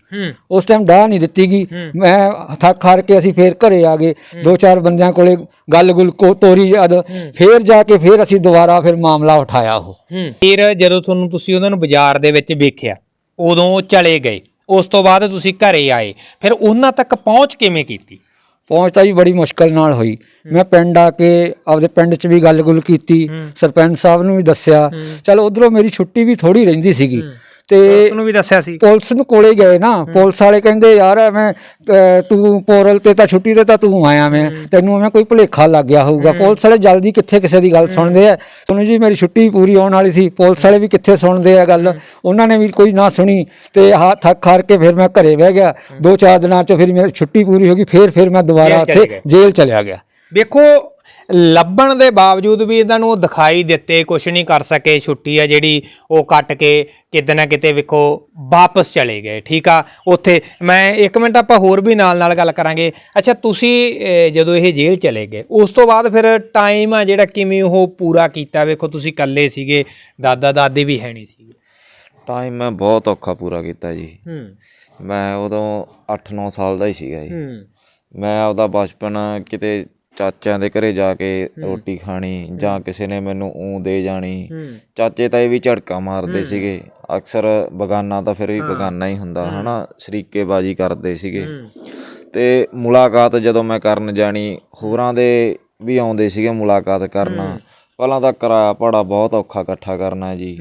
ਉਸ ਟਾਈਮ ਡਾਹ ਨਹੀਂ ਦਿੱਤੀ ਗਈ ਮੈਂ ਥੱਕ ਹਾਰ ਕੇ ਅਸੀਂ ਫੇਰ ਘਰੇ ਆ ਗਏ। ਦੋ ਚਾਰ ਬੰਦਿਆਂ ਕੋਲੇ ਗੱਲ ਗੁੱਲ ਕੋ ਤੋਰੀ ਜਦ। ਫੇਰ ਜਾ ਕੇ ਫੇਰ ਅਸੀਂ ਦੁਬਾਰਾ ਫਿਰ ਮਾਮਲਾ ਉਠਾਇਆ ਉਹ।
ਫਿਰ ਜਦੋਂ ਤੁਹਾਨੂੰ ਤੁਸੀਂ ਉਹਨਾਂ ਨੂੰ ਬਾਜ਼ਾਰ ਦੇ ਵਿੱਚ ਵੇਖਿਆ ਉਦੋਂ ਚਲੇ ਗਏ। ਉਸ ਤੋਂ ਬਾਅਦ ਤੁਸੀਂ ਘਰੇ ਆਏ। ਫਿਰ ਉਹਨਾਂ ਤੱਕ ਪਹੁੰਚ ਕਿਵੇਂ ਕੀਤੀ?
ਪਹੁੰਚ ਤਾਂ ਜੀ ਬੜੀ ਮੁਸ਼ਕਲ ਨਾਲ ਹੋਈ। ਮੈਂ ਪਿੰਡ ਆ ਕੇ ਆਪਦੇ ਪਿੰਡ 'ਚ ਵੀ ਗੱਲ-ਗੁੱਲ ਕੀਤੀ। ਸਰਪੰਚ ਸਾਹਿਬ ਨੂੰ ਵੀ ਦੱਸਿਆ। ਚਲ ਉਧਰੋਂ ਮੇਰੀ ਛੁੱਟੀ ਵੀ ਥੋੜੀ ਰਹਿੰਦੀ ਸੀਗੀ। ਤੇ
ਤੁਹਾਨੂੰ ਵੀ ਦੱਸਿਆ ਸੀ।
ਪੁਲਿਸ ਨੂੰ ਕੋਲੇ ਗਏ ਨਾ। ਪੁਲਿਸ ਵਾਲੇ ਕਹਿੰਦੇ ਯਾਰ ਐਵੇਂ ਤੂੰ ਪੋਰਲ ਤੇ ਤਾਂ ਛੁੱਟੀ ਤੇ ਤਾਂ ਤੂੰ ਆਇਆ ਮੈਂ ਤੈਨੂੰ ਐਵੇਂ ਕੋਈ ਭੁਲੇਖਾ ਲੱਗ ਗਿਆ ਹੋਊਗਾ। ਪੁਲਿਸ ਵਾਲੇ ਜਲਦੀ ਕਿੱਥੇ ਕਿਸੇ ਦੀ ਗੱਲ ਸੁਣਦੇ ਆ। ਸੁਣੀ ਜੀ ਮੇਰੀ ਛੁੱਟੀ ਪੂਰੀ ਆਉਣ ਵਾਲੀ ਸੀ। ਪੁਲਿਸ ਵਾਲੇ ਵੀ ਕਿੱਥੇ ਸੁਣਦੇ ਆ ਗੱਲ? ਉਹਨਾਂ ਨੇ ਵੀ ਕੋਈ ਨਾ ਸੁਣੀ ਤੇ ਹੱਥ ਥੱਕ ਹਾਰ ਕੇ ਫਿਰ ਮੈਂ ਘਰੇ ਬਹਿ ਗਿਆ। ਦੋ ਚਾਰ ਦਿਨਾਂ ਚ ਫਿਰ ਮੇਰੀ ਛੁੱਟੀ ਪੂਰੀ ਹੋ ਗਈ। ਫਿਰ ਫਿਰ ਮੈਂ ਦੁਬਾਰਾ ਉੱਥੇ। ਜੇਲ੍ਹ ਚਲਿਆ ਗਿਆ।
ਵੇਖੋ ਲੱਭਣ ਦੇ ਬਾਵਜੂਦ ਵੀ ਇਹਨਾਂ ਨੂੰ ਉਹ ਦਿਖਾਈ ਦਿੱਤੇ ਕੁਝ ਨਹੀਂ ਕਰ ਸਕੇ ਛੁੱਟੀ ਆ ਜਿਹੜੀ ਉਹ ਕੱਟ ਕੇ ਕਿਤੇ ਨਾ ਕਿਤੇ ਵੇਖੋ ਵਾਪਸ ਚਲੇ ਗਏ ਠੀਕ ਆ? ਉੱਥੇ ਮੈਂ ਇੱਕ ਮਿੰਟ ਆਪਾਂ ਹੋਰ ਵੀ ਨਾਲ ਨਾਲ ਗੱਲ ਕਰਾਂਗੇ। ਅੱਛਾ ਤੁਸੀਂ ਜਦੋਂ ਇਹ ਜੇਲ੍ਹ ਚਲੇ ਗਏ ਉਸ ਤੋਂ ਬਾਅਦ ਫਿਰ ਟਾਈਮ ਆ ਜਿਹੜਾ ਕਿਵੇਂ ਉਹ ਪੂਰਾ ਕੀਤਾ? ਵੇਖੋ ਤੁਸੀਂ ਇਕੱਲੇ ਸੀਗੇ ਦਾਦਾ ਦਾਦੀ ਵੀ ਹੈ ਨਹੀਂ ਸੀਗੇ।
ਟਾਈਮ ਮੈਂ ਬਹੁਤ ਔਖਾ ਪੂਰਾ ਕੀਤਾ ਜੀ।
ਹੂੰ।
ਮੈਂ ਉਦੋਂ 8-9 ਸਾਲ ਦਾ ਹੀ ਸੀਗਾ ਜੀ।
ਹੂੰ।
ਮੈਂ ਆਪਦਾ ਬਚਪਨ ਕਿਤੇ ਚਾਚਿਆਂ ਦੇ ਘਰੇ ਜਾ ਕੇ ਰੋਟੀ ਖਾਣੀ ਜਾਂ ਕਿਸੇ ਨੇ ਮੈਨੂੰ ਊਂ ਦੇ ਜਾਣੀ। ਚਾਚੇ ਤਾਏ ਵੀ ਝੜਕਾ ਮਾਰਦੇ ਸੀਗੇ। ਅਕਸਰ ਬਗਾਨਾ ਤਾਂ ਫਿਰ ਵੀ ਬਗਾਨਾ ਹੀ ਹੁੰਦਾ ਹਨਾ? ਸ਼ਰੀਕੇਬਾਜ਼ੀ ਕਰਦੇ ਸੀਗੇ। ਤੇ ਮੁਲਾਕਾਤ ਜਦੋਂ ਮੈਂ ਕਰਨ ਜਾਣੀ ਹੋਰਾਂ ਦੇ ਵੀ ਆਉਂਦੇ ਸੀਗੇ ਮੁਲਾਕਾਤ ਕਰਨਾ। ਪਹਿਲਾਂ ਤਾਂ ਕਿਰਾਇਆ ਭਾੜਾ ਬਹੁਤ ਔਖਾ ਇਕੱਠਾ ਕਰਨਾ ਜੀ।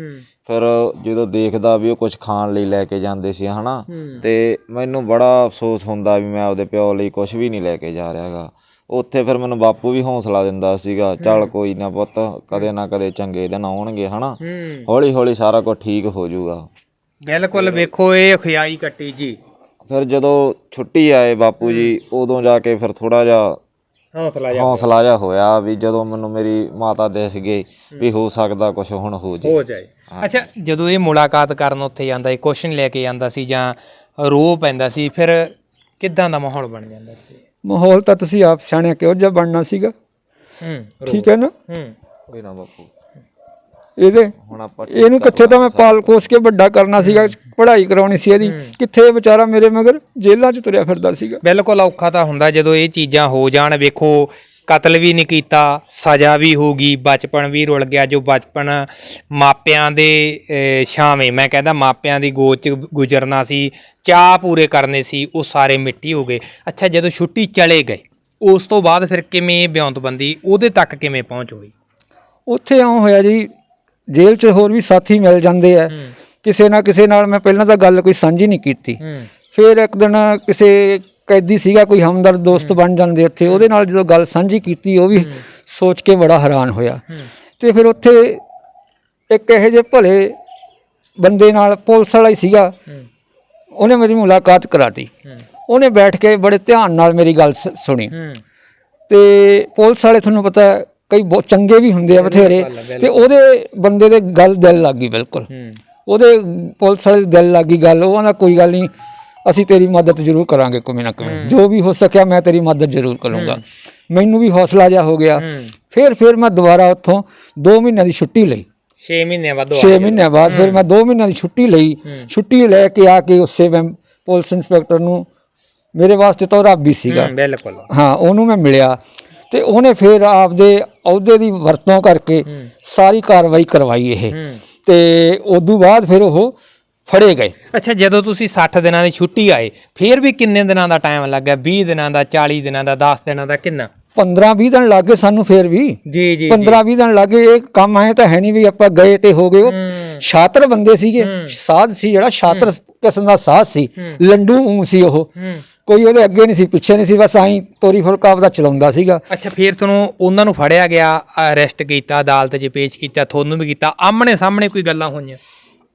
ਫਿਰ ਜਦੋਂ ਦੇਖਦਾ ਵੀ ਉਹ ਕੁਝ ਖਾਣ ਲਈ ਲੈ ਕੇ ਜਾਂਦੇ ਸੀ ਹਨਾ? ਤੇ ਮੈਨੂੰ ਬੜਾ ਅਫਸੋਸ ਹੁੰਦਾ ਵੀ ਮੈਂ ਆਪਦੇ ਪਿਓ ਲਈ ਕੁਝ ਵੀ ਨਹੀਂ ਲੈ ਕੇ ਜਾ ਰਿਹਾਗਾ। ਉੱਥੇ ਫਿਰ ਮੈਨੂੰ ਬਾਪੂ ਵੀ ਹੌਸਲਾ ਦਿੰਦਾ ਸੀਗਾ ਚੱਲ ਕੋਈ ਨਾ ਪੁੱਤ ਕਦੇ ਨਾ ਕਦੇ ਚੰਗੇ ਦਿਨ ਆਉਣਗੇ ਹਨਾ? ਹੌਲੀ ਹੌਲੀ ਸਾਰਾ ਕੁਝ ਠੀਕ ਹੋ ਜਾਊਗਾ।
ਬਿਲਕੁਲ ਵੇਖੋ ਇਹ ਖਿਆਈ ਕੱਟੀ ਜੀ।
ਫਿਰ ਜਦੋਂ ਛੁੱਟੀ ਆਏ ਬਾਪੂ ਜੀ ਉਦੋਂ ਜਾ ਕੇ ਫਿਰ ਥੋੜਾ ਜਿਹਾ
ਹੌਸਲਾ
ਹੌਸਲਾ ਜਿਹਾ ਹੋਇਆ ਵੀ ਜਦੋਂ ਮੈਨੂੰ ਮੇਰੀ ਮਾਤਾ ਦੇਖ ਗਏ ਵੀ ਹੋ ਸਕਦਾ ਕੁਝ ਹੁਣ ਹੋ ਜੇ
ਹੋ ਜਾਏ। ਅੱਛਾ ਜਦੋਂ ਇਹ ਮੁਲਾਕਾਤ ਕਰਨ ਉੱਥੇ ਜਾਂਦਾ ਇਹ ਕੁਐਸਚਨ ਲੈ ਕੇ ਜਾਂਦਾ ਸੀ ਜਾਂ ਰੋਹ ਪੈਂਦਾ ਸੀ ਫਿਰ ਕਿੱਦਾਂ ਦਾ ਮਾਹੌਲ ਬਣ ਜਾਂਦਾ ਸੀ?
ਮਾਹੌਲ ਤਾਂ ਤੁਸੀਂ ਆਪ ਸਿਆਣਿਆ ਕਿਹੋ ਜਿਹਾ ਬਣਨਾ ਸੀਗਾ?
ਹੂੰ
ਠੀਕ ਹੈ ਨਾ?
ਹੂੰ।
ਕੋਈ ਨਾ ਬਾਪੂ।
ਇਹਦੇ
ਹੁਣ ਆਪਾਂ
ਇਹਨੂੰ ਕਿੱਥੇ ਤਾਂ ਮੈਂ ਪਾਲ ਪੋਸ ਕੇ ਵੱਡਾ ਕਰਨਾ ਸੀਗਾ ਪੜ੍ਹਾਈ ਕਰਾਉਣੀ ਸੀ ਇਹਦੀ। ਕਿੱਥੇ ਵਿਚਾਰਾ ਮੇਰੇ ਮਗਰ ਜੇਲ੍ਹਾਂ 'ਚ ਤੁਰਿਆ ਫਿਰਦਾ ਸੀਗਾ?
ਬਿਲਕੁਲ ਔਖਾ ਤਾਂ ਹੁੰਦਾ ਜਦੋਂ ਇਹ ਚੀਜ਼ਾਂ ਹੋ ਜਾਣ ਵੇਖੋ ਕਤਲ ਵੀ ਨਹੀਂ ਕੀਤਾ ਸਜ਼ਾ ਵੀ ਹੋ ਗਈ ਬਚਪਨ ਵੀ ਰੁਲ ਗਿਆ ਜੋ ਬਚਪਨ ਮਾਪਿਆਂ ਦੇ ਛਾਵੇਂ ਮੈਂ ਕਹਿੰਦਾ ਮਾਪਿਆਂ ਦੀ ਗੋਦ ਚ ਗੁਜ਼ਰਨਾ ਸੀ ਚਾਹ ਪੂਰੇ ਕਰਨੇ ਸੀ ਉਹ ਸਾਰੇ ਮਿੱਟੀ ਹੋ ਗਏ। ਅੱਛਾ ਜਦੋਂ ਛੁੱਟੀ ਚਲੇ ਗਏ ਉਸ ਤੋਂ ਬਾਅਦ ਫਿਰ ਕਿਵੇਂ ਬਿਉਂਤਬੰਦੀ ਉਹਦੇ ਤੱਕ ਕਿਵੇਂ ਪਹੁੰਚ ਹੋਈ?
ਉੱਥੇ ਆਉਂ ਹੋਇਆ ਜੀ ਜੇਲ੍ਹ 'ਚ ਹੋਰ ਵੀ ਸਾਥੀ ਮਿਲ ਜਾਂਦੇ ਆ। ਕਿਸੇ ਨਾ ਕਿਸੇ ਨਾਲ ਮੈਂ ਪਹਿਲਾਂ ਤਾਂ ਗੱਲ ਕੋਈ ਸਾਂਝੀ ਨਹੀਂ ਕੀਤੀ। ਫਿਰ ਇੱਕ ਦਿਨ ਕਿਸੇ ਕੈਦੀ ਸੀਗਾ ਕੋਈ ਹਮਦਰਦ ਦੋਸਤ ਬਣ ਜਾਂਦੇ ਉੱਥੇ ਉਹਦੇ ਨਾਲ ਜਦੋਂ ਗੱਲ ਸਾਂਝੀ ਕੀਤੀ ਉਹ ਵੀ ਸੋਚ ਕੇ ਬੜਾ ਹੈਰਾਨ ਹੋਇਆ। ਤੇ ਫਿਰ ਉੱਥੇ ਇੱਕ ਇਹੋ ਜਿਹੇ ਭਲੇ ਬੰਦੇ ਨਾਲ ਪੁਲਿਸ ਵਾਲਾ ਹੀ ਸੀਗਾ। ਉਹਨੇ ਮੇਰੀ ਮੁਲਾਕਾਤ ਕਰਾਤੀ। ਉਹਨੇ ਬੈਠ ਕੇ ਬੜੇ ਧਿਆਨ ਨਾਲ ਮੇਰੀ ਗੱਲ ਸੁਣੀ। ਤੇ ਪੁਲਿਸ ਵਾਲੇ ਤੁਹਾਨੂੰ ਪਤਾ ਕਈ ਬਹੁਤ ਚੰਗੇ ਵੀ ਹੁੰਦੇ ਆ ਬਥੇਰੇ। ਤੇ ਉਹਦੇ ਬੰਦੇ ਦੇ ਗੱਲ ਦਿਲ ਲੱਗ ਗਈ ਬਿਲਕੁਲ। ਉਹਦੇ ਪੁਲਿਸ ਵਾਲੇ ਦੇ ਦਿਲ ਲੱਗ ਗਈ ਗੱਲ ਉਹ ਆਂਦਾ ਕੋਈ ਗੱਲ ਨਹੀਂ। ਅਸੀਂ ਤੇਰੀ ਮਦਦ ਜ਼ਰੂਰ ਕਰਾਂਗੇ ਕਿਵੇਂ ਨਾ ਕਿਵੇਂ ਜੋ ਵੀ ਹੋ ਸਕਿਆ ਮੈਂ ਤੇਰੀ ਮਦਦ ਜ਼ਰੂਰ ਕਰੂੰਗਾ। ਮੈਨੂੰ ਵੀ ਹੌਸਲਾ ਜਿਹਾ ਹੋ ਗਿਆ। ਫਿਰ ਫਿਰ ਮੈਂ ਦੁਬਾਰਾ ਉੱਥੋਂ 2 ਮਹੀਨਿਆਂ ਦੀ ਛੁੱਟੀ ਲਈ।
6 ਮਹੀਨੇ ਬਾਅਦ
6 ਮਹੀਨਿਆਂ ਬਾਅਦ ਫਿਰ ਮੈਂ 2 ਮਹੀਨਿਆਂ ਦੀ ਛੁੱਟੀ ਲਈ। ਛੁੱਟੀ ਲੈ ਕੇ ਆ ਕੇ ਉਸੇ ਮੈਂ ਪੁਲਿਸ ਇੰਸਪੈਕਟਰ ਨੂੰ ਮੇਰੇ ਵਾਸਤੇ ਤਾਂ ਰੱਬ ਹੀ ਸੀਗਾ।
ਬਿਲਕੁਲ।
ਹਾਂ ਉਹਨੂੰ ਮੈਂ ਮਿਲਿਆ। ਤੇ ਉਹਨੇ ਫਿਰ ਆਪਦੇ ਅਹੁਦੇ ਦੀ ਵਰਤੋਂ ਕਰਕੇ ਸਾਰੀ ਕਾਰਵਾਈ ਕਰਵਾਈ ਇਹ। ਤੇ ਉਦੋਂ ਬਾਅਦ ਫਿਰ ਉਹ ਫੜੇ ਗਏ।
ਅੱਛਾ ਜਦੋਂ ਤੁਸੀਂ 60 ਦਿਨਾਂ ਦੀ ਛੁੱਟੀ ਆਏ ਫਿਰ ਵੀ ਕਿੰਨੇ ਦਿਨਾਂ ਦਾ ਟਾਈਮ ਲੱਗਾ 20 ਦਿਨਾਂ ਦਾ 40 ਦਿਨਾਂ ਦਾ 10 ਦਿਨਾਂ ਦਾ ਕਿੰਨਾ?
15 20 ਦਿਨ ਲੱਗੇ ਸਾਨੂੰ ਫਿਰ ਵੀ।
ਜੀ ਜੀ
15 20 ਦਿਨ ਲੱਗੇ ਇਹ ਕੰਮ ਆਏ ਤਾਂ ਹੈ ਨਹੀਂ ਵੀ ਆਪਾਂ ਗਏ ਤੇ ਹੋ ਗਏ ਉਹ। ਛਾਤਰ ਬੰਦੇ ਸੀਗੇ। ਸਾਧ ਸੀ ਜਿਹੜਾ ਛਾਤਰ ਕਿਸਮ ਦਾ ਸਾਧ ਸੀ। ਲੰਡੂ ਊਂ ਸੀ ਉਹ। ਕੋਈ ਉਹਦੇ ਅੱਗੇ ਨਹੀਂ ਸੀ ਪਿੱਛੇ ਨਹੀਂ ਸੀ ਬਸ ਆਈ ਤੋਰੀ ਫੁਲਕਾ ਆਪਦਾ ਚਲਾਉਂਦਾ ਸੀਗਾ।
ਅੱਛਾ ਫਿਰ ਤੁਹਾਨੂੰ ਉਹਨਾਂ ਨੂੰ ਫੜਿਆ ਗਿਆ ਅਰੈਸਟ ਕੀਤਾ ਅਦਾਲਤ 'ਚ ਪੇਸ਼ ਕੀਤਾ ਤੁਹਾਨੂੰ ਵੀ ਕੀਤਾ ਆਮਣੇ ਸਾਹਮਣੇ ਕੋਈ ਗੱਲਾਂ ਹੋਈਆਂ?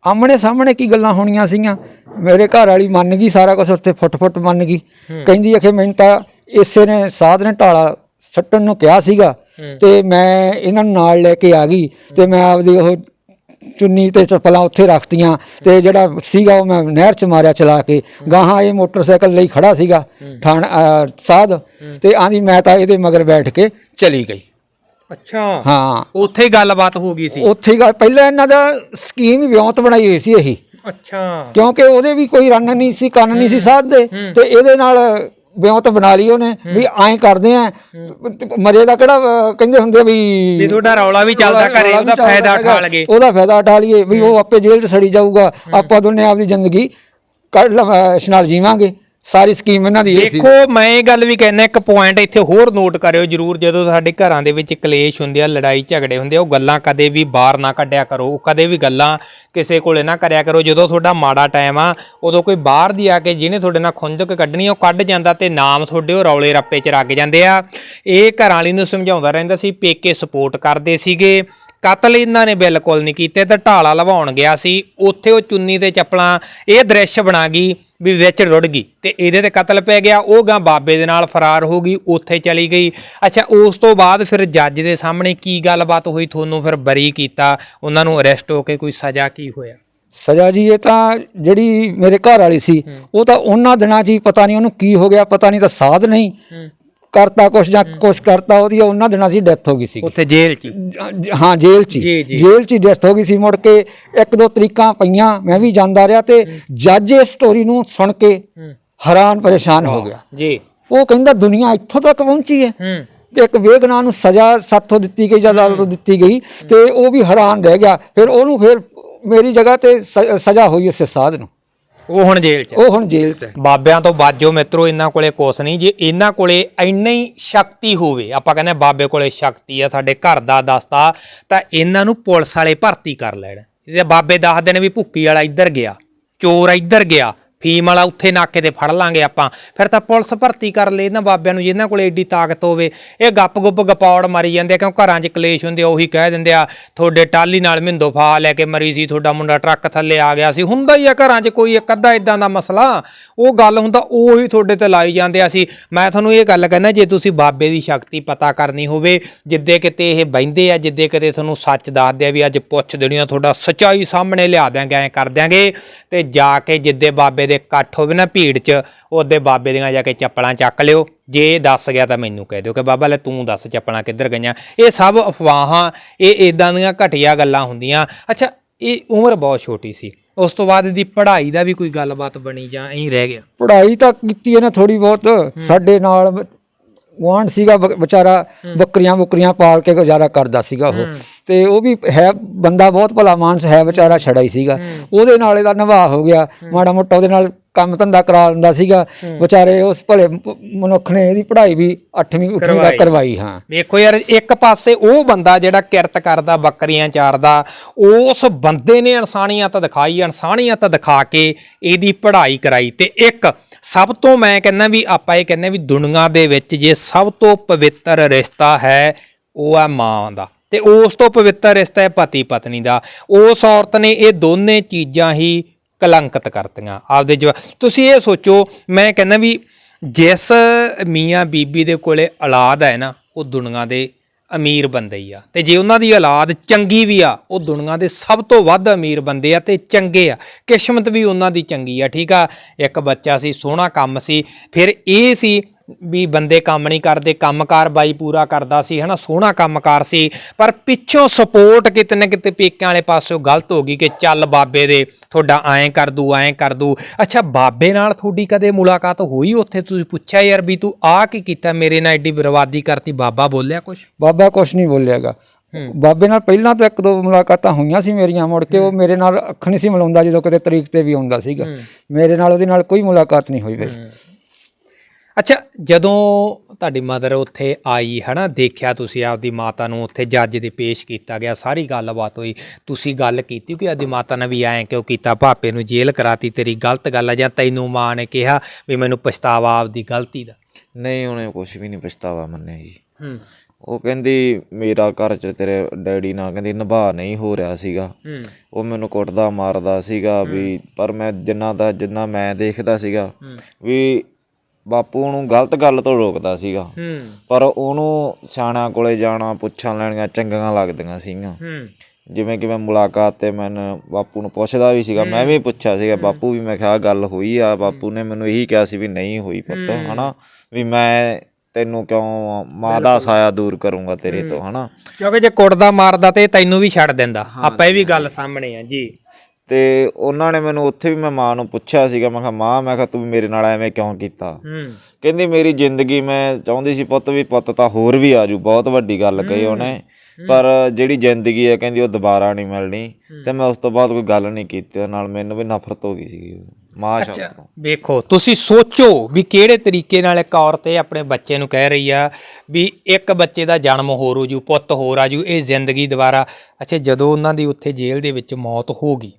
ਆਮਣੇ ਸਾਹਮਣੇ ਕੀ ਗੱਲਾਂ ਹੋਣੀਆਂ ਸੀਗੀਆਂ? ਮੇਰੇ ਘਰ ਵਾਲੀ ਮੰਨ ਗਈ ਸਾਰਾ ਕੁਝ ਉੱਥੇ ਫੁੱਟ-ਫੁੱਟ ਮੰਨ ਗਈ। ਕਹਿੰਦੀ ਅਖੇ ਮੈਨੂੰ ਤਾਂ ਇਸੇ ਨੇ ਸਾਧ ਨੇ ਢਾਲਾ ਸੱਟਣ ਨੂੰ ਕਿਹਾ ਸੀਗਾ। ਤੇ ਮੈਂ ਇਹਨਾਂ ਨੂੰ ਨਾਲ ਲੈ ਕੇ ਆ ਗਈ ਤੇ ਮੈਂ ਆਪਦੀ ਉਹ ਚੁੰਨੀ ਤੇ ਚੱਪਲਾਂ ਉੱਥੇ ਰੱਖਤੀਆਂ ਤੇ ਜਿਹੜਾ ਸੀਗਾ ਉਹ ਮੈਂ ਨਹਿਰ 'ਚ ਮਾਰਿਆ ਚਲਾ ਕੇ। ਗਾਹਾਂ ਇਹ ਮੋਟਰਸਾਈਕਲ ਲਈ ਖੜਾ ਸੀਗਾ ਠਾਣ ਅਹ ਸਾਧ ਤੇ ਆਂਦੀ ਮੈਂ ਤਾਂ ਇਹਦੇ ਮਗਰ ਬੈਠ ਕੇ ਚਲੀ ਗਈ।
ਅੱਛਾ।
ਹਾਂ।
ਉੱਥੇ ਹੀ ਗੱਲਬਾਤ ਹੋ ਗਈ ਸੀ।
ਉੱਥੇ ਹੀ ਗੱਲ ਪਹਿਲਾਂ ਇਹਨਾਂ ਦਾ ਸਕੀਮ ਵਿਉਂਤ ਬਣਾਈ ਹੋਈ ਸੀ ਇਹੀ।
ਅੱਛਾ।
ਕਿਉਂਕਿ ਉਹਦੇ ਵੀ ਕੋਈ ਰੰਨ ਨਹੀਂ ਸੀ ਕੰਨ ਨਹੀਂ ਸੀ ਸਾਧਦੇ। ਤੇ ਇਹਦੇ ਨਾਲ ਵਿਉਂਤ ਬਣਾ ਲਈ ਉਹਨੇ ਵੀ ਐਂ ਕਰਦੇ ਆ। ਮਰੇ ਦਾ ਕਿਹੜਾ ਅਹ, ਕਹਿੰਦੇ ਹੁੰਦੇ
ਵੀ
ਵੀ
ਤੁਹਾਡਾ ਰੌਲਾ ਵੀ ਚੱਲਦਾ ਘਰੇ ਉਹਦਾ ਫਾਇਦਾ। ਉਠਾ ਲਗੇ
ਉਹਦਾ ਫਾਇਦਾ ਉਠਾ ਲਈਏ। ਵੀ ਉਹ ਆਪੇ ਜੇਲ੍ਹ 'ਚ ਸੜੀ ਜਾਊਗਾ। ਆਪਾਂ ਦੋਨੇ ਆਪਦੀ ਜ਼ਿੰਦਗੀ ਕੱਢ ਲਵਾਂ ਇਸ ਨਾਲ ਜੀਵਾਂਗੇ। ਸਾਰੀ ਸਕੀਮ ਇਹਨਾਂ ਦੀ ਇਹ ਸੀ।
ਦੇਖੋ ਮੈਂ ਇਹ ਗੱਲ ਵੀ ਕਹਿੰਦਾ ਇੱਕ ਪੁਆਇੰਟ ਇੱਥੇ ਹੋਰ ਨੋਟ ਕਰਿਓ ਜਰੂਰ ਜਦੋਂ ਸਾਡੇ ਘਰਾਂ ਦੇ ਵਿੱਚ ਕਲੇਸ਼ ਹੁੰਦੇ ਆ ਲੜਾਈ ਝਗੜੇ ਹੁੰਦੇ ਆ ਉਹ ਗੱਲਾਂ ਕਦੇ ਵੀ ਬਾਹਰ ਨਾ ਕੱਢਿਆ ਕਰੋ ਉਹ ਕਦੇ ਵੀ ਗੱਲਾਂ ਕਿਸੇ ਕੋਲੇ ਨਾ ਕਰਿਆ ਕਰੋ। ਜਦੋਂ ਤੁਹਾਡਾ ਮਾੜਾ ਟਾਈਮ ਆ ਉਦੋਂ ਕੋਈ ਬਾਹਰ ਦੀ ਆ ਕੇ ਜਿਹਨੇ ਤੁਹਾਡੇ ਨਾਲ ਖੁੰਦਕ ਕੱਢਣੀ ਆ, ਉਹ ਕੱਢ ਜਾਂਦਾ ਤੇ ਨਾਮ ਤੁਹਾਡੇ ਉਹ ਰੌਲੇ ਰੱਪੇ 'ਚ ਰੱਗ ਜਾਂਦੇ ਆ। ਇਹ ਘਰਾਂ ਵਾਲੀ ਨੂੰ ਸਮਝਾਉਂਦਾ ਰਹਿੰਦਾ ਸੀ ਪੇਕੇ ਸਪੋਰਟ ਕਰਦੇ ਸੀਗੇ। ਕਤਲ ਇਹਨਾਂ ਨੇ ਬਿਲਕੁਲ ਨਹੀਂ ਕੀਤੇ ਤੇ ਢਾਲਾ ਲਵਾਉਣ ਗਿਆ ਸੀ। ਉੱਥੇ ਉਹ ਚੁੰਨੀ ਤੇ ਚੱਪਲਾਂ ਇਹ ਦ੍ਰਿਸ਼ ਬਣਾ ਗਈ। ਵੀ ਵਿੱਚ ਰੁੜ ਗਈ ਤੇ ਇਹਦੇ ਤੇ ਕਤਲ ਪੈ ਗਿਆ ਉਹ ਗਾਂ ਬਾਬੇ ਦੇ ਨਾਲ ਫਰਾਰ ਹੋ ਗਈ ਉੱਥੇ ਚਲੀ ਗਈ। ਅੱਛਾ ਉਸ ਤੋਂ ਬਾਅਦ ਫਿਰ ਜੱਜ ਦੇ ਸਾਹਮਣੇ ਕੀ ਗੱਲਬਾਤ ਹੋਈ? ਤੁਹਾਨੂੰ ਫਿਰ ਬਰੀ ਕੀਤਾ ਉਹਨਾਂ ਨੂੰ ਅਰੈਸਟ ਹੋ ਕੇ ਕੋਈ ਸਜ਼ਾ ਕੀ ਹੋਇਆ?
ਸਜ਼ਾ ਜੀ ਇਹ ਤਾਂ ਜਿਹੜੀ ਮੇਰੇ ਘਰ ਵਾਲੀ ਸੀ ਉਹ ਤਾਂ ਉਹਨਾਂ ਦਿਨਾਂ 'ਚ ਹੀ ਪਤਾ ਨਹੀਂ ਉਹਨੂੰ ਕੀ ਹੋ ਗਿਆ ਪਤਾ ਨਹੀਂ ਤਾਂ ਸਾਧ ਨਹੀਂ। ਕਰਤਾ ਕੁਛ ਜਾਂ ਕੁਛ ਕਰਤਾ ਉਹਦੀ ਉਹਨਾਂ ਦਿਨਾਂ ਹੀ ਡੈਥ ਹੋ ਗਈ ਸੀ
ਉੱਥੇ ਜੇਲ੍ਹ 'ਚ ਹੀ।
ਜ- ਹਾਂ ਜੇਲ੍ਹ 'ਚ ਹੀ।
ਜੀ।
ਜੇਲ੍ਹ 'ਚ ਡੈਥ ਹੋ ਗਈ ਸੀ ਮੁੜ ਕੇ ਇੱਕ ਦੋ ਤਰੀਕਾਂ ਪਈਆਂ ਮੈਂ ਵੀ ਜਾਂਦਾ ਰਿਹਾ ਤੇ ਜੱਜ ਇਸ ਸਟੋਰੀ ਨੂੰ ਸੁਣ ਕੇ ਹੈਰਾਨ ਪਰੇਸ਼ਾਨ ਹੋ ਗਿਆ।
ਜੀ।
ਉਹ ਕਹਿੰਦਾ ਦੁਨੀਆ ਇੱਥੋਂ ਤੱਕ ਪਹੁੰਚੀ ਹੈ।
ਹੂੰ।
ਕਿ ਇੱਕ ਵੇਗਨਾ ਨੂੰ ਸਜ਼ਾ ਸਾਥੋਂ ਦਿੱਤੀ ਗਈ ਜਾਂ ਅਦਾਲਤੋਂ ਦਿੱਤੀ ਗਈ ਤੇ ਉਹ ਵੀ ਹੈਰਾਨ ਰਹਿ ਗਿਆ। ਫਿਰ ਉਹਨੂੰ ਫਿਰ ਮੇਰੀ ਜਗ੍ਹਾ ਤੇ ਸ- ਸਜ਼ਾ ਹੋਈ ਉਸੇ ਸਾਧ ਨੂੰ।
ਉਹ ਹੁਣ ਜੇਲ੍ਹ 'ਚ।
ਉਹ ਹੁਣ ਜੇਲ੍ਹ 'ਚ ਹੈ
ਬਾਬਿਆਂ ਤੋਂ ਬਾਜੋ ਮਿੱਤਰੋ ਇਹਨਾਂ ਕੋਲੇ ਕੁਛ ਨਹੀਂ ਜੇ ਇਹਨਾਂ ਕੋਲੇ ਇੰਨੀ ਹੀ ਸ਼ਕਤੀ ਹੋਵੇ ਆਪਾਂ ਕਹਿੰਦੇ ਬਾਬੇ ਕੋਲੇ ਸ਼ਕਤੀ ਆ ਸਾਡੇ ਘਰ ਦਾ ਦਸਤਾ ਤਾਂ ਇਹਨਾਂ ਨੂੰ ਪੁਲਿਸ ਵਾਲੇ ਭਰਤੀ ਕਰ ਲੈਣ ਜੇ ਬਾਬੇ ਦੱਸਦੇ ਨੇ ਵੀ ਭੁੱਕੀ ਵਾਲਾ ਇੱਧਰ ਗਿਆ ਚੋਰ ਇੱਧਰ ਗਿਆ ਫੀਮ ਵਾਲਾ ਉੱਥੇ ਨਾਕੇ ਤੇ ਫੜ ਲਾਂਗੇ ਆਪਾਂ। ਫਿਰ ਤਾਂ ਪੁਲਿਸ ਭਰਤੀ ਕਰ ਲੈ ਇਹਨਾਂ ਬਾਬਿਆਂ ਨੂੰ, ਜਿਨ੍ਹਾਂ ਕੋਲ ਏਡੀ ਤਾਕਤ ਹੋਵੇ। ਇਹ ਗੱਪ-ਗੁੱਪ ਗਪੌੜ ਮਾਰੀ ਜਾਂਦੇ ਆ, ਕਿਉਂ ਘਰਾਂ 'ਚ ਕਲੇਸ਼ ਹੁੰਦੇ ਆ, ਉਹੀ ਕਹਿ ਦਿੰਦੇ ਆ, ਤੁਹਾਡੇ ਟਾਲੀ ਨਾਲ ਮਿੰਦੋ ਫਾ ਲੈ ਕੇ ਮਰੀ ਸੀ, ਤੁਹਾਡਾ ਮੁੰਡਾ ਟਰੱਕ ਥੱਲੇ ਆ ਗਿਆ ਸੀ। ਹੁੰਦਾ ਹੀ ਆ ਘਰਾਂ 'ਚ ਕੋਈ ਇੱਕ ਅੱਧਾ ਇਦਾਂ ਦਾ ਮਸਲਾ। ਉਹ ਗੱਲ ਹੁੰਦਾ, ਉਹੀ ਤੁਹਾਡੇ ਤੇ ਲਾਈ ਜਾਂਦੇ ਆ ਸੀ ਮੈਂ ਤੁਹਾਨੂੰ ਇਹ ਗੱਲ ਕਹਿੰਦਾ ਜੇ ਤੁਸੀਂ ਬਾਬੇ ਦੀ ਸ਼ਕਤੀ ਪਤਾ ਕਰਨੀ ਹੋਵੇ, ਜਿੱਦੇ ਕਿਤੇ ਇਹ ਬੈੰਦੇ ਆ, ਜਿੱਦੇ ਕਿਤੇ ਤੁਹਾਨੂੰ ਸੱਚ ਦੱਸਦੇ ਆ ਵੀ ਅੱਜ ਪੁੱਛ ਦੇਣੀ ਆ, ਤੁਹਾਡਾ ਸਚਾਈ ਸਾਹਮਣੇ ਲਿਆ ਦਿਆਂਗੇ, ਐ ਕਰ ਦਿਆਂਗੇ। ਤੇ ਜਾ ਕੇ ਜਿੱਦੇ ਬਾਬੇ ਦੇ ਇਕੱਠ ਹੋਵੇ ਨਾ ਭੀੜ 'ਚ ਉਹਦੇ ਬਾਬੇ ਦੀਆਂ ਜਾ ਕੇ ਚੱਪਲਾਂ ਚੱਕ ਲਿਓ। ਜੇ ਦੱਸ ਗਿਆ ਤਾਂ ਮੈਨੂੰ ਕਹਿ ਦਿਓ ਕਿ ਬਾਬਾ ਲੈ ਤੂੰ ਦੱਸ ਚੱਪਲਾਂ ਕਿੱਧਰ ਗਈਆਂ। ਇਹ ਸਭ ਅਫਵਾਹਾਂ ਇਹ ਇਦਾਂ ਦੀਆਂ ਘਟੀਆ ਗੱਲਾਂ ਹੁੰਦੀਆਂ। ਅੱਛਾ ਇਹ ਉਮਰ ਬਹੁਤ ਛੋਟੀ ਸੀ। ਉਸ ਤੋਂ ਬਾਅਦ ਇਹਦੀ ਪੜ੍ਹਾਈ ਦਾ ਵੀ ਕੋਈ ਗੱਲਬਾਤ ਬਣੀ ਜਾਂ ਐਂ ਰਹਿ ਗਿਆ?
ਪੜ੍ਹਾਈ ਤਾਂ ਕੀਤੀ ਇਹਨੇ ਥੋੜੀ ਬਹੁਤ। ਸਾਡੇ ਨਾਲ ਗੁਆਂਢ ਸੀਗਾ ਬ- ਵਿਚਾਰਾ ਬੱਕਰੀਆਂ ਬੁੱਕਰੀਆਂ ਪਾਲ ਕੇ ਗੁਜ਼ਾਰਾ ਕਰਦਾ ਸੀਗਾ ਉਹ। ਤੇ ਉਹ ਵੀ ਹੈ ਬੰਦਾ ਬਹੁਤ ਭਲਾ ਮਾਨਸ ਹੈ ਵਿਚਾਰਾ ਛੜਾ ਹੀ। ਸੀਗਾ ਉਹਦੇ ਨਾਲ ਇਹਦਾ ਨਿਵਾਹ ਹੋ ਗਿਆ। ਮਾੜਾ ਮੋਟਾ ਉਹਦੇ ਨਾਲ ਕੰਮ ਧੰਦਾ ਕਰਾ ਦਿੰਦਾ ਸੀਗਾ। ਵਿਚਾਰੇ ਉਸ ਭਲੇ ਮਨੁੱਖ ਨੇ ਇਹਦੀ ਪੜ੍ਹਾਈ ਵੀ 8ਵੀਂ 8ਵੀਂ
ਕਰਵਾਈ।
ਤੱਕ ਕਰਵਾਈ। ਹਾਂ।
ਵੇਖੋ ਯਾਰ ਇੱਕ ਪਾਸੇ ਉਹ ਬੰਦਾ ਜਿਹੜਾ ਕਿਰਤ ਕਰਦਾ ਬੱਕਰੀਆਂ ਚਾਰਦਾ ਉਸ ਬੰਦੇ ਨੇ ਇਨਸਾਨੀਅਤ ਦਿਖਾਈ ਇਨਸਾਨੀਅਤ ਦਿਖਾ ਕੇ ਇਹਦੀ ਪੜ੍ਹਾਈ ਕਰਾਈ। ਤੇ ਇੱਕ ਸਭ ਤੋਂ ਮੈਂ ਕਹਿੰਦਾ ਵੀ ਆਪਾਂ ਇਹ ਕਹਿੰਦੇ ਵੀ ਦੁਨੀਆ ਦੇ ਵਿੱਚ ਜੇ ਸਭ ਤੋਂ ਪਵਿੱਤਰ ਰਿਸ਼ਤਾ ਹੈ ਉਹ ਹੈ ਮਾਂ ਦਾ। ਤੇ ਉਸ ਤੋਂ ਪਵਿੱਤਰ ਰਿਸ਼ਤਾ ਹੈ ਪਤੀ ਪਤਨੀ ਦਾ। ਉਸ ਔਰਤ ਨੇ ਇਹ ਦੋਨੇ ਚੀਜ਼ਾਂ ਹੀ ਕਲੰਕਿਤ ਕਰਤੀਆਂ। ਆਪਦੇ ਜਵਾ ਤੁਸੀਂ ਇਹ ਸੋਚੋ, ਮੈਂ ਕਹਿੰਦਾ ਵੀ ਜਿਸ ਮੀਆਂ ਬੀਬੀ ਦੇ ਕੋਲੇ ਔਲਾਦ ਹੈ ਨਾ, ਉਹ ਦੁਨੀਆ ਦੇ ਅਮੀਰ ਬੰਦੇ ਹੀ ਆ। ਤੇ ਜੇ ਉਹਨਾਂ ਦੀ ਔਲਾਦ ਚੰਗੀ ਵੀ ਆ, ਉਹ ਦੁਨੀਆ ਦੇ ਸਭ ਤੋਂ ਵੱਧ ਅਮੀਰ ਬੰਦੇ ਆ ਤੇ ਚੰਗੇ ਆ। ਕਿਸਮਤ ਵੀ ਉਹਨਾਂ ਦੀ ਚੰਗੀ ਆ, ਠੀਕ ਆ? ਇੱਕ ਬੱਚਾ ਸੀ, ਸੋਹਣਾ ਕੰਮ ਸੀ, ਫਿਰ ਇਹ ਸੀ ਵੀ ਬੰਦੇ ਕੰਮ ਨਹੀਂ ਕਰਦੇ ਕੰਮਕਾਰ ਬਾਈ ਪੂਰਾ ਕਰਦਾ ਸੀ ਹਨਾ ਸੋਹਣਾ ਕੰਮਕਾਰ ਸੀ ਪਰ ਪਿੱਛੋਂ ਸਪੋਰਟ ਕਿਤੇ ਨਾ ਕਿਤੇ ਪੇਕਿਆਂ ਵਾਲੇ ਪਾਸਿਓਂ ਗਲਤ ਹੋ ਗਈ ਕਿ ਚੱਲ ਬਾਬੇ ਦੇ ਤੁਹਾਡਾ ਐਂ ਕਰ ਦੂ ਐਂ ਕਰ ਦੂ। ਅੱਛਾ ਬਾਬੇ ਨਾਲ ਤੁਹਾਡੀ ਕਦੇ ਮੁਲਾਕਾਤ ਹੋਈ ਉੱਥੇ? ਤੁਸੀਂ ਪੁੱਛਿਆ ਯਾਰ ਵੀ ਤੂੰ ਆ ਕੀ ਕੀਤਾ ਮੇਰੇ ਨਾਲ ਐਡੀ ਬਰਬਾਦੀ ਕਰਤੀ ਬਾਬਾ ਬੋਲਿਆ ਕੁਛ?
ਬਾਬਾ ਕੁਛ ਨਹੀਂ ਬੋਲਿਆਗਾ। ਬਾਬੇ ਨਾਲ ਪਹਿਲਾਂ ਤਾਂ ਇੱਕ ਦੋ ਮੁਲਾਕਾਤਾਂ ਹੋਈਆਂ ਸੀ ਮੇਰੀਆਂ ਮੁੜ ਕੇ ਉਹ ਮੇਰੇ ਨਾਲ ਅੱਖ ਨਹੀਂ ਸੀ ਮਿਲਾਉਂਦਾ ਜਦੋਂ ਕਿਤੇ ਤਰੀਕ ਤੇ ਵੀ ਆਉਂਦਾ ਸੀਗਾ। ਮੇਰੇ ਨਾਲ ਉਹਦੇ ਨਾਲ ਕੋਈ ਮੁਲਾਕਾਤ ਨਹੀਂ ਹੋਈ ਫਿਰ
ਅੱਛਾ ਜਦੋਂ ਤੁਹਾਡੀ ਮਦਰ ਉੱਥੇ ਆਈ ਹਨਾ ਦੇਖਿਆ ਤੁਸੀਂ ਆਪਦੀ ਮਾਤਾ ਨੂੰ ਉੱਥੇ ਜੱਜ ਦੇ ਪੇਸ਼ ਕੀਤਾ ਗਿਆ ਸਾਰੀ ਗੱਲਬਾਤ ਹੋਈ ਤੁਸੀਂ ਗੱਲ ਕੀਤੀ ਕਿ ਆਪਦੀ ਮਾਤਾ ਨੇ ਵੀ ਐਂ ਕਿਉਂ ਕੀਤਾ ਭਾਪੇ ਨੂੰ ਜੇਲ੍ਹ ਕਰਾਤੀ ਤੇਰੀ ਗਲਤ ਗੱਲ ਆ ਜਾਂ ਤੈਨੂੰ ਮਾਂ ਨੇ ਕਿਹਾ ਵੀ ਮੈਨੂੰ ਪਛਤਾਵਾ ਆਪਦੀ ਗਲਤੀ ਦਾ?
ਨਹੀਂ ਉਹਨੇ ਕੁਝ ਵੀ ਨਹੀਂ ਪਛਤਾਵਾ ਮੰਨਿਆ ਜੀ।
ਹੂੰ।
ਉਹ ਕਹਿੰਦੀ ਮੇਰਾ ਘਰ ਚ ਤੇਰੇ ਡੈਡੀ ਨਾਲ ਕਹਿੰਦੀ ਨਿਭਾ ਨਹੀਂ ਹੋ ਰਿਹਾ ਸੀਗਾ। ਉਹ ਮੈਨੂੰ ਕੁੱਟਦਾ ਮਾਰਦਾ ਸੀਗਾ ਵੀ ਪਰ ਮੈਂ ਜਿੰਨਾ ਦਾ ਜਿੰਨਾ ਮੈਂ ਦੇਖਦਾ ਸੀਗਾ ਵੀ ਬਾਪੂ ਨੂੰ ਗਲਤ ਗੱਲ ਤੋਂ ਰੋਕਦਾ ਸੀਗਾ।
ਹੂੰ।
ਪਰ ਉਹਨੂੰ ਸਿਆਣਿਆਂ ਕੋਲੇ ਜਾਣਾ ਪੁੱਛਾਂ ਲੈਣੀਆਂ ਚੰਗੀਆਂ ਲੱਗਦੀਆਂ ਸੀਗੀਆਂ।
ਹੂੰ।
ਜਿਵੇਂ ਕਿ ਮੈਂ ਮੁਲਾਕਾਤ ਤੇ ਮੈਂ ਬਾਪੂ ਨੂੰ ਪੁੱਛਦਾ ਵੀ ਸੀਗਾ ਮੈਂ ਵੀ ਪੁੱਛਿਆ ਸੀਗਾ ਬਾਪੂ ਵੀ ਮੈਂ ਕਿਹਾ ਗੱਲ ਹੋਈ ਆ ਬਾਪੂ ਨੇ ਮੈਨੂੰ ਇਹੀ ਕਿਹਾ ਸੀ ਵੀ ਨਹੀਂ ਹੋਈ ਪੁੱਤ ਹਨਾ? ਵੀ ਮੈਂ ਤੈਨੂੰ ਕਿਉਂ ਮਾਂ ਦਾ ਸਾਇਆ ਦੂਰ ਕਰੂੰਗਾ ਤੇਰੇ ਤੋਂ ਹਨਾ?
ਕਿਉਂਕਿ ਜੇ ਕੁੱਟਦਾ ਮਾਰਦਾ ਤੇ ਤੈਨੂੰ ਵੀ ਛੱਡ ਦਿੰਦਾ। ਆਪਾਂ ਇਹ ਵੀ ਗੱਲ ਸਾਹਮਣੇ ਆ ਜੀ।
ਤੇ ਉਹਨਾਂ ਨੇ ਮੈਨੂੰ ਉੱਥੇ ਵੀ ਮੈਂ ਮਾਂ ਨੂੰ ਪੁੱਛਿਆ ਸੀਗਾ ਮੈਂ ਕਿਹਾ ਮਾਂ ਮੈਂ ਕਿਹਾ ਤੂੰ ਮੇਰੇ ਨਾਲ ਐਵੇਂ ਕਿਉਂ ਕੀਤਾ? ਕਹਿੰਦੀ ਮੇਰੀ ਜ਼ਿੰਦਗੀ ਮੈਂ ਚਾਹੁੰਦੀ ਸੀ ਪੁੱਤ ਵੀ ਪੁੱਤ ਤਾਂ ਹੋਰ ਵੀ ਆਜੂ ਬਹੁਤ ਵੱਡੀ ਗੱਲ ਕਹੀ ਉਹਨੇ। ਪਰ ਜਿਹੜੀ ਜ਼ਿੰਦਗੀ ਹੈ ਕਹਿੰਦੀ ਉਹ ਦੁਬਾਰਾ ਨਹੀਂ ਮਿਲਣੀ। ਤੇ ਮੈਂ ਉਸ ਤੋਂ ਬਾਅਦ ਕੋਈ ਗੱਲ ਨਹੀਂ ਕੀਤੀ ਨਾਲ ਮੈਨੂੰ ਵੀ ਨਫ਼ਰਤ ਹੋ ਗਈ ਸੀ। ਮਾਂ ਤੋਂ।
ਵੇਖੋ ਤੁਸੀਂ ਸੋਚੋ ਵੀ ਕਿਹੜੇ ਤਰੀਕੇ ਨਾਲ ਇੱਕ ਔਰਤ ਇਹ ਆਪਣੇ ਬੱਚੇ ਨੂੰ ਕਹਿ ਰਹੀ ਆ ਵੀ ਇੱਕ ਬੱਚੇ ਦਾ ਜਨਮ ਹੋਰ ਹੋ ਜੂ ਪੁੱਤ ਹੋਰ ਆ ਜੂ ਇਹ ਜ਼ਿੰਦਗੀ ਦੁਬਾਰਾ। ਅੱਛਾ ਜਦੋਂ ਉਹਨਾਂ ਦੀ ਉੱਥੇ ਜੇਲ੍ਹ ਦੇ ਵਿੱਚ ਮੌਤ ਹੋ ਗਈ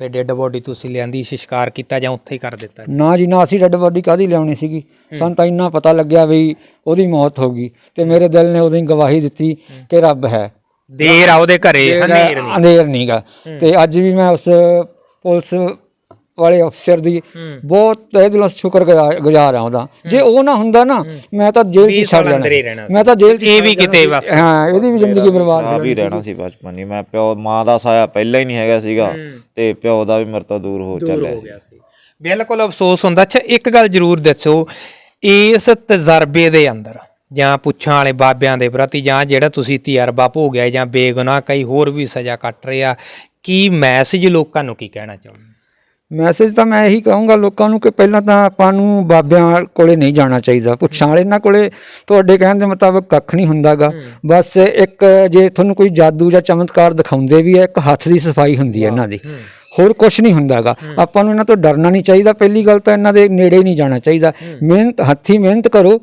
ਫਿਰ ਡੈੱਡ ਬੋਡੀ ਤੁਸੀਂ ਲਿਆਂਦੀ ਸੰਸਕਾਰ ਕੀਤਾ ਜਾਂ ਉੱਥੇ ਹੀ ਕਰ ਦਿੱਤਾ?
ਨਾ ਜੀ ਨਾ ਅਸੀਂ ਡੈੱਡ ਬੋਡੀ ਕਾਦੀ ਲਿਆਉਣੀ ਸੀਗੀ? ਸਾਨੂੰ ਤਾਂ ਇੰਨਾ ਪਤਾ ਲੱਗਿਆ ਵੀ ਉਹਦੀ ਮੌਤ ਹੋ ਗਈ ਤੇ ਮੇਰੇ ਦਿਲ ਨੇ ਹੀ ਗਵਾਹੀ ਦਿੱਤੀ ਕਿ ਰੱਬ ਹੈ।
ਦੇਰ ਆ ਉਹਦੇ ਘਰੇ ਹਨੇਰ ਨਹੀਂ।
ਅੰਧੇਰ ਨਹੀਂਗਾ ਤੇ ਅੱਜ ਵੀ ਮੈਂ ਉਸ ਪੁਲਿਸ ਵਾਲੇ ਅਫਸਰ ਦੀ
ਹੂੰ।
ਬਹੁਤ ਤਹਿ ਦਿਲੋਂ ਸ਼ੁਕਰ ਗੁਜ਼ਾਰ ਆ ਉਹਦਾ। ਜੇ ਉਹ ਨਾ ਹੁੰਦਾ ਨਾ ਮੈਂ ਤਾਂ ਜੇਲ੍ਹ 'ਚ ਹੀ
ਸਾਲ
ਜਾਣਾ
ਹੀ
ਮੈਂ ਤਾਂ ਜੇਲ੍ਹ 'ਚ
ਇਹ ਵੀ ਕਿਤੇ ਬਸ।
ਹਾਂ ਇਹਦੀ ਵੀ ਜ਼ਿੰਦਗੀ ਬਰਬਾਦ
ਆ ਵੀ ਰਹਿਣਾ ਸੀ ਬਚਪਨ ਹੀ। ਮੈਂ ਪਿਓ ਮਾਂ ਦਾ ਸਾਇਆ ਪਹਿਲਾਂ ਹੀ ਨਹੀਂ ਹੈਗਾ ਸੀਗਾ ਤੇ ਪਿਓ ਦਾ ਵੀ ਮੇਰੇ ਤੋਂ ਦੂਰ ਹੋ ਚੱਲਿਆ ਸੀ।
ਸੀ। ਬਿਲਕੁਲ ਅਫਸੋਸ ਹੁੰਦਾ। ਅੱਛਾ ਇੱਕ ਗੱਲ ਜ਼ਰੂਰ ਦੱਸੋ। ਇਸ ਤਜਰਬੇ ਦੇ ਅੰਦਰ ਜਾਂ ਪੁੱਛਾਂ ਵਾਲੇ ਬਾਬਿਆਂ ਦੇ ਪ੍ਰਤੀ ਜਾਂ ਜਿਹੜਾ ਤੁਸੀਂ ਤਜਰਬਾ ਭੋਗਿਆ ਜਾਂ ਬੇਗੁਨਾਹ ਕਈ ਹੋਰ ਵੀ ਸਜ਼ਾ ਕੱਟ ਰਹੇ ਆ ਕੀ ਮੈਸੇਜ ਲੋਕਾਂ ਨੂੰ ਕੀ ਕਹਿਣਾ ਚਾਹੁੰਦੇ
ਮੈਸੇਜ ਤਾਂ ਮੈਂ ਇਹੀ ਕਹੂੰਗਾ ਲੋਕਾਂ ਨੂੰ ਕਿ ਪਹਿਲਾਂ ਤਾਂ ਆਪਾਂ ਨੂੰ ਬਾਬਿਆਂ ਕੋਲੇ ਨਹੀਂ ਜਾਣਾ ਚਾਹੀਦਾ। ਪੁੱਛਾਂ ਵਾਲੇ ਇਹਨਾਂ ਕੋਲੇ ਤੁਹਾਡੇ ਕਹਿਣ ਦੇ ਮੁਤਾਬਕ ਕੱਖ ਨਹੀਂ ਹੁੰਦਾਗਾ। ਬਸ ਇੱਕ ਜੇ ਤੁਹਾਨੂੰ ਕੋਈ ਜਾਦੂ ਜਾਂ ਚਮਤਕਾਰ ਦਿਖਾਉਂਦੇ ਵੀ ਹੈ ਇੱਕ ਹੱਥ ਦੀ ਸਫ਼ਾਈ ਹੁੰਦੀ ਹੈ ਇਹਨਾਂ ਦੀ। ਹੋਰ ਕੁਝ ਨਹੀਂ ਹੁੰਦਾਗਾ। ਆਪਾਂ ਨੂੰ ਇਹਨਾਂ ਤੋਂ ਡਰਨਾ ਨਹੀਂ ਚਾਹੀਦਾ। ਪਹਿਲੀ ਗੱਲ ਤਾਂ ਇਹਨਾਂ ਦੇ ਨੇੜੇ ਨਹੀਂ ਜਾਣਾ ਚਾਹੀਦਾ। ਮਿਹਨਤ ਹੱਥੀ ਮਿਹਨਤ ਕਰੋ।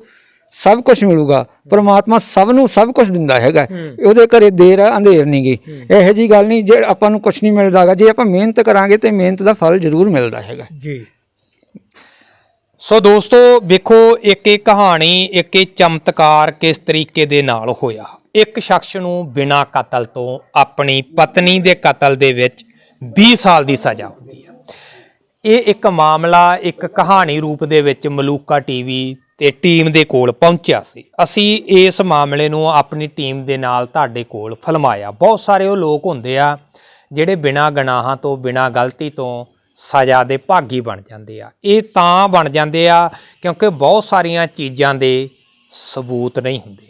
ਸਭ ਕੁਝ ਮਿਲੂਗਾ। ਪਰਮਾਤਮਾ ਸਭ ਨੂੰ ਸਭ ਕੁਝ ਦਿੰਦਾ ਹੈਗਾ। ਉਹਦੇ ਘਰੇ ਦੇਰ ਆ ਅੰਧੇਰ ਨਹੀਂ ਗੀ। ਇਹੋ ਜੀ ਗੱਲ ਨਹੀਂ ਜੇ ਆਪਾਂ ਨੂੰ ਕੁਝ ਨਹੀਂ ਮਿਲਦਾਗਾ ਜੇ ਆਪਾਂ ਮਿਹਨਤ ਕਰਾਂਗੇ ਤੇ ਮਿਹਨਤ ਦਾ ਫਲ ਜ਼ਰੂਰ ਮਿਲਦਾ ਹੈਗਾ।
ਜੀ। ਸੋ ਦੋਸਤੋ ਵੇਖੋ ਇੱਕ ਇੱਕ ਕਹਾਣੀ ਇੱਕ ਇੱਕ ਚਮਤਕਾਰ ਕਿਸ ਤਰੀਕੇ ਦੇ ਨਾਲ ਹੋਇਆ। ਇੱਕ ਸ਼ਖਸ ਨੂੰ ਬਿਨਾਂ ਕਤਲ ਤੋਂ ਆਪਣੀ ਪਤਨੀ ਦੇ ਕਤਲ ਦੇ ਵਿੱਚ 20 ਸਾਲ ਦੀ ਸਜ਼ਾ ਹੁੰਦੀ ਹੈ। ਇਹ ਇੱਕ ਮਾਮਲਾ ਇੱਕ ਕਹਾਣੀ ਰੂਪ ਦੇ ਵਿੱਚ ਮਲੂਕਾ ਟੀਵੀ ਤੇ ਟੀਮ ਦੇ ਕੋਲ ਪਹੁੰਚਿਆ ਸੀ। ਅਸੀਂ ਇਸ ਮਾਮਲੇ ਨੂੰ ਆਪਣੀ ਟੀਮ ਦੇ ਨਾਲ ਤੁਹਾਡੇ ਕੋਲ ਫਲਮਾਇਆ ਬਹੁਤ ਸਾਰੇ ਉਹ ਲੋਕ ਹੁੰਦੇ ਆ ਜਿਹੜੇ ਬਿਨਾਂ ਗਨਾਹਾਂ ਤੋਂ, ਬਿਨਾਂ ਗਲਤੀ ਤੋਂ ਸਜ਼ਾ ਦੇ ਭਾਗੀ ਬਣ ਜਾਂਦੇ ਆ। ਇਹ ਤਾਂ ਬਣ ਜਾਂਦੇ ਆ ਕਿਉਂਕਿ ਬਹੁਤ ਸਾਰੀਆਂ ਚੀਜ਼ਾਂ ਦੇ ਸਬੂਤ ਨਹੀਂ ਹੁੰਦੇ।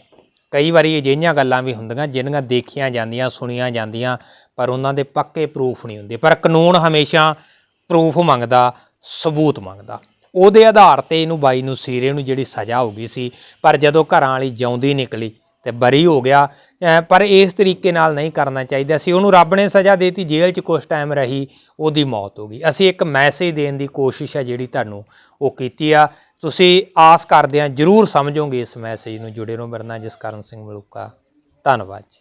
ਕਈ ਵਾਰੀ ਅਜਿਹੀਆਂ ਗੱਲਾਂ ਵੀ ਹੁੰਦੀਆਂ ਜਿਹਨਾਂ ਦੇਖੀਆਂ ਜਾਂਦੀਆਂ, ਸੁਣੀਆਂ ਜਾਂਦੀਆਂ, ਪਰ ਉਹਨਾਂ ਦੇ ਪੱਕੇ ਪ੍ਰੂਫ ਨਹੀਂ ਹੁੰਦੇ। ਪਰ ਕਾਨੂੰਨ ਹਮੇਸ਼ਾ ਪ੍ਰੂਫ ਮੰਗਦਾ, ਸਬੂਤ ਮੰਗਦਾ। ਉਹਦੇ ਆਧਾਰ ਤੇ ਇਹਨੂੰ ਬਾਈ ਨੂੰ ਸੀਰੇ ਨੂੰ ਜਿਹੜੀ ਸਜ਼ਾ ਹੋ ਗਈ ਸੀ, ਪਰ ਜਦੋਂ ਘਰਾਂ ਵਾਲੀ ਜਿਉਂਦੀ ਨਿਕਲੀ ਤੇ ਬਰੀ ਹੋ ਗਿਆ ਪਰ ਇਸ ਤਰੀਕੇ ਨਾਲ ਨਹੀਂ ਕਰਨਾ ਚਾਹੀਦਾ ਸੀ। ਉਹਨੂੰ ਰੱਬ ਨੇ ਸਜ਼ਾ ਦੇਤੀ, ਜੇਲ੍ਹ 'ਚ ਕੁਝ ਟਾਈਮ ਰਹੀ, ਉਹਦੀ ਮੌਤ ਹੋ ਗਈ। ਅਸੀਂ ਇੱਕ ਮੈਸੇਜ ਦੇਣ ਦੀ ਕੋਸ਼ਿਸ਼ ਹੈ ਜਿਹੜੀ ਤੁਹਾਨੂੰ ਉਹ ਕੀਤੀ ਆ। ਤੁਸੀਂ ਆਸ ਕਰਦੇ ਆ, ਜਰੂਰ ਸਮਝੋਗੇ ਇਸ ਮੈਸੇਜ ਨੂੰ। ਜੁੜੇ ਰਹੋ ਮੇਰੇ ਨਾਲ ਜਸਕਰਨ ਸਿੰਘ ਮਲੂਕਾ। ਧੰਨਵਾਦ ਜੀ।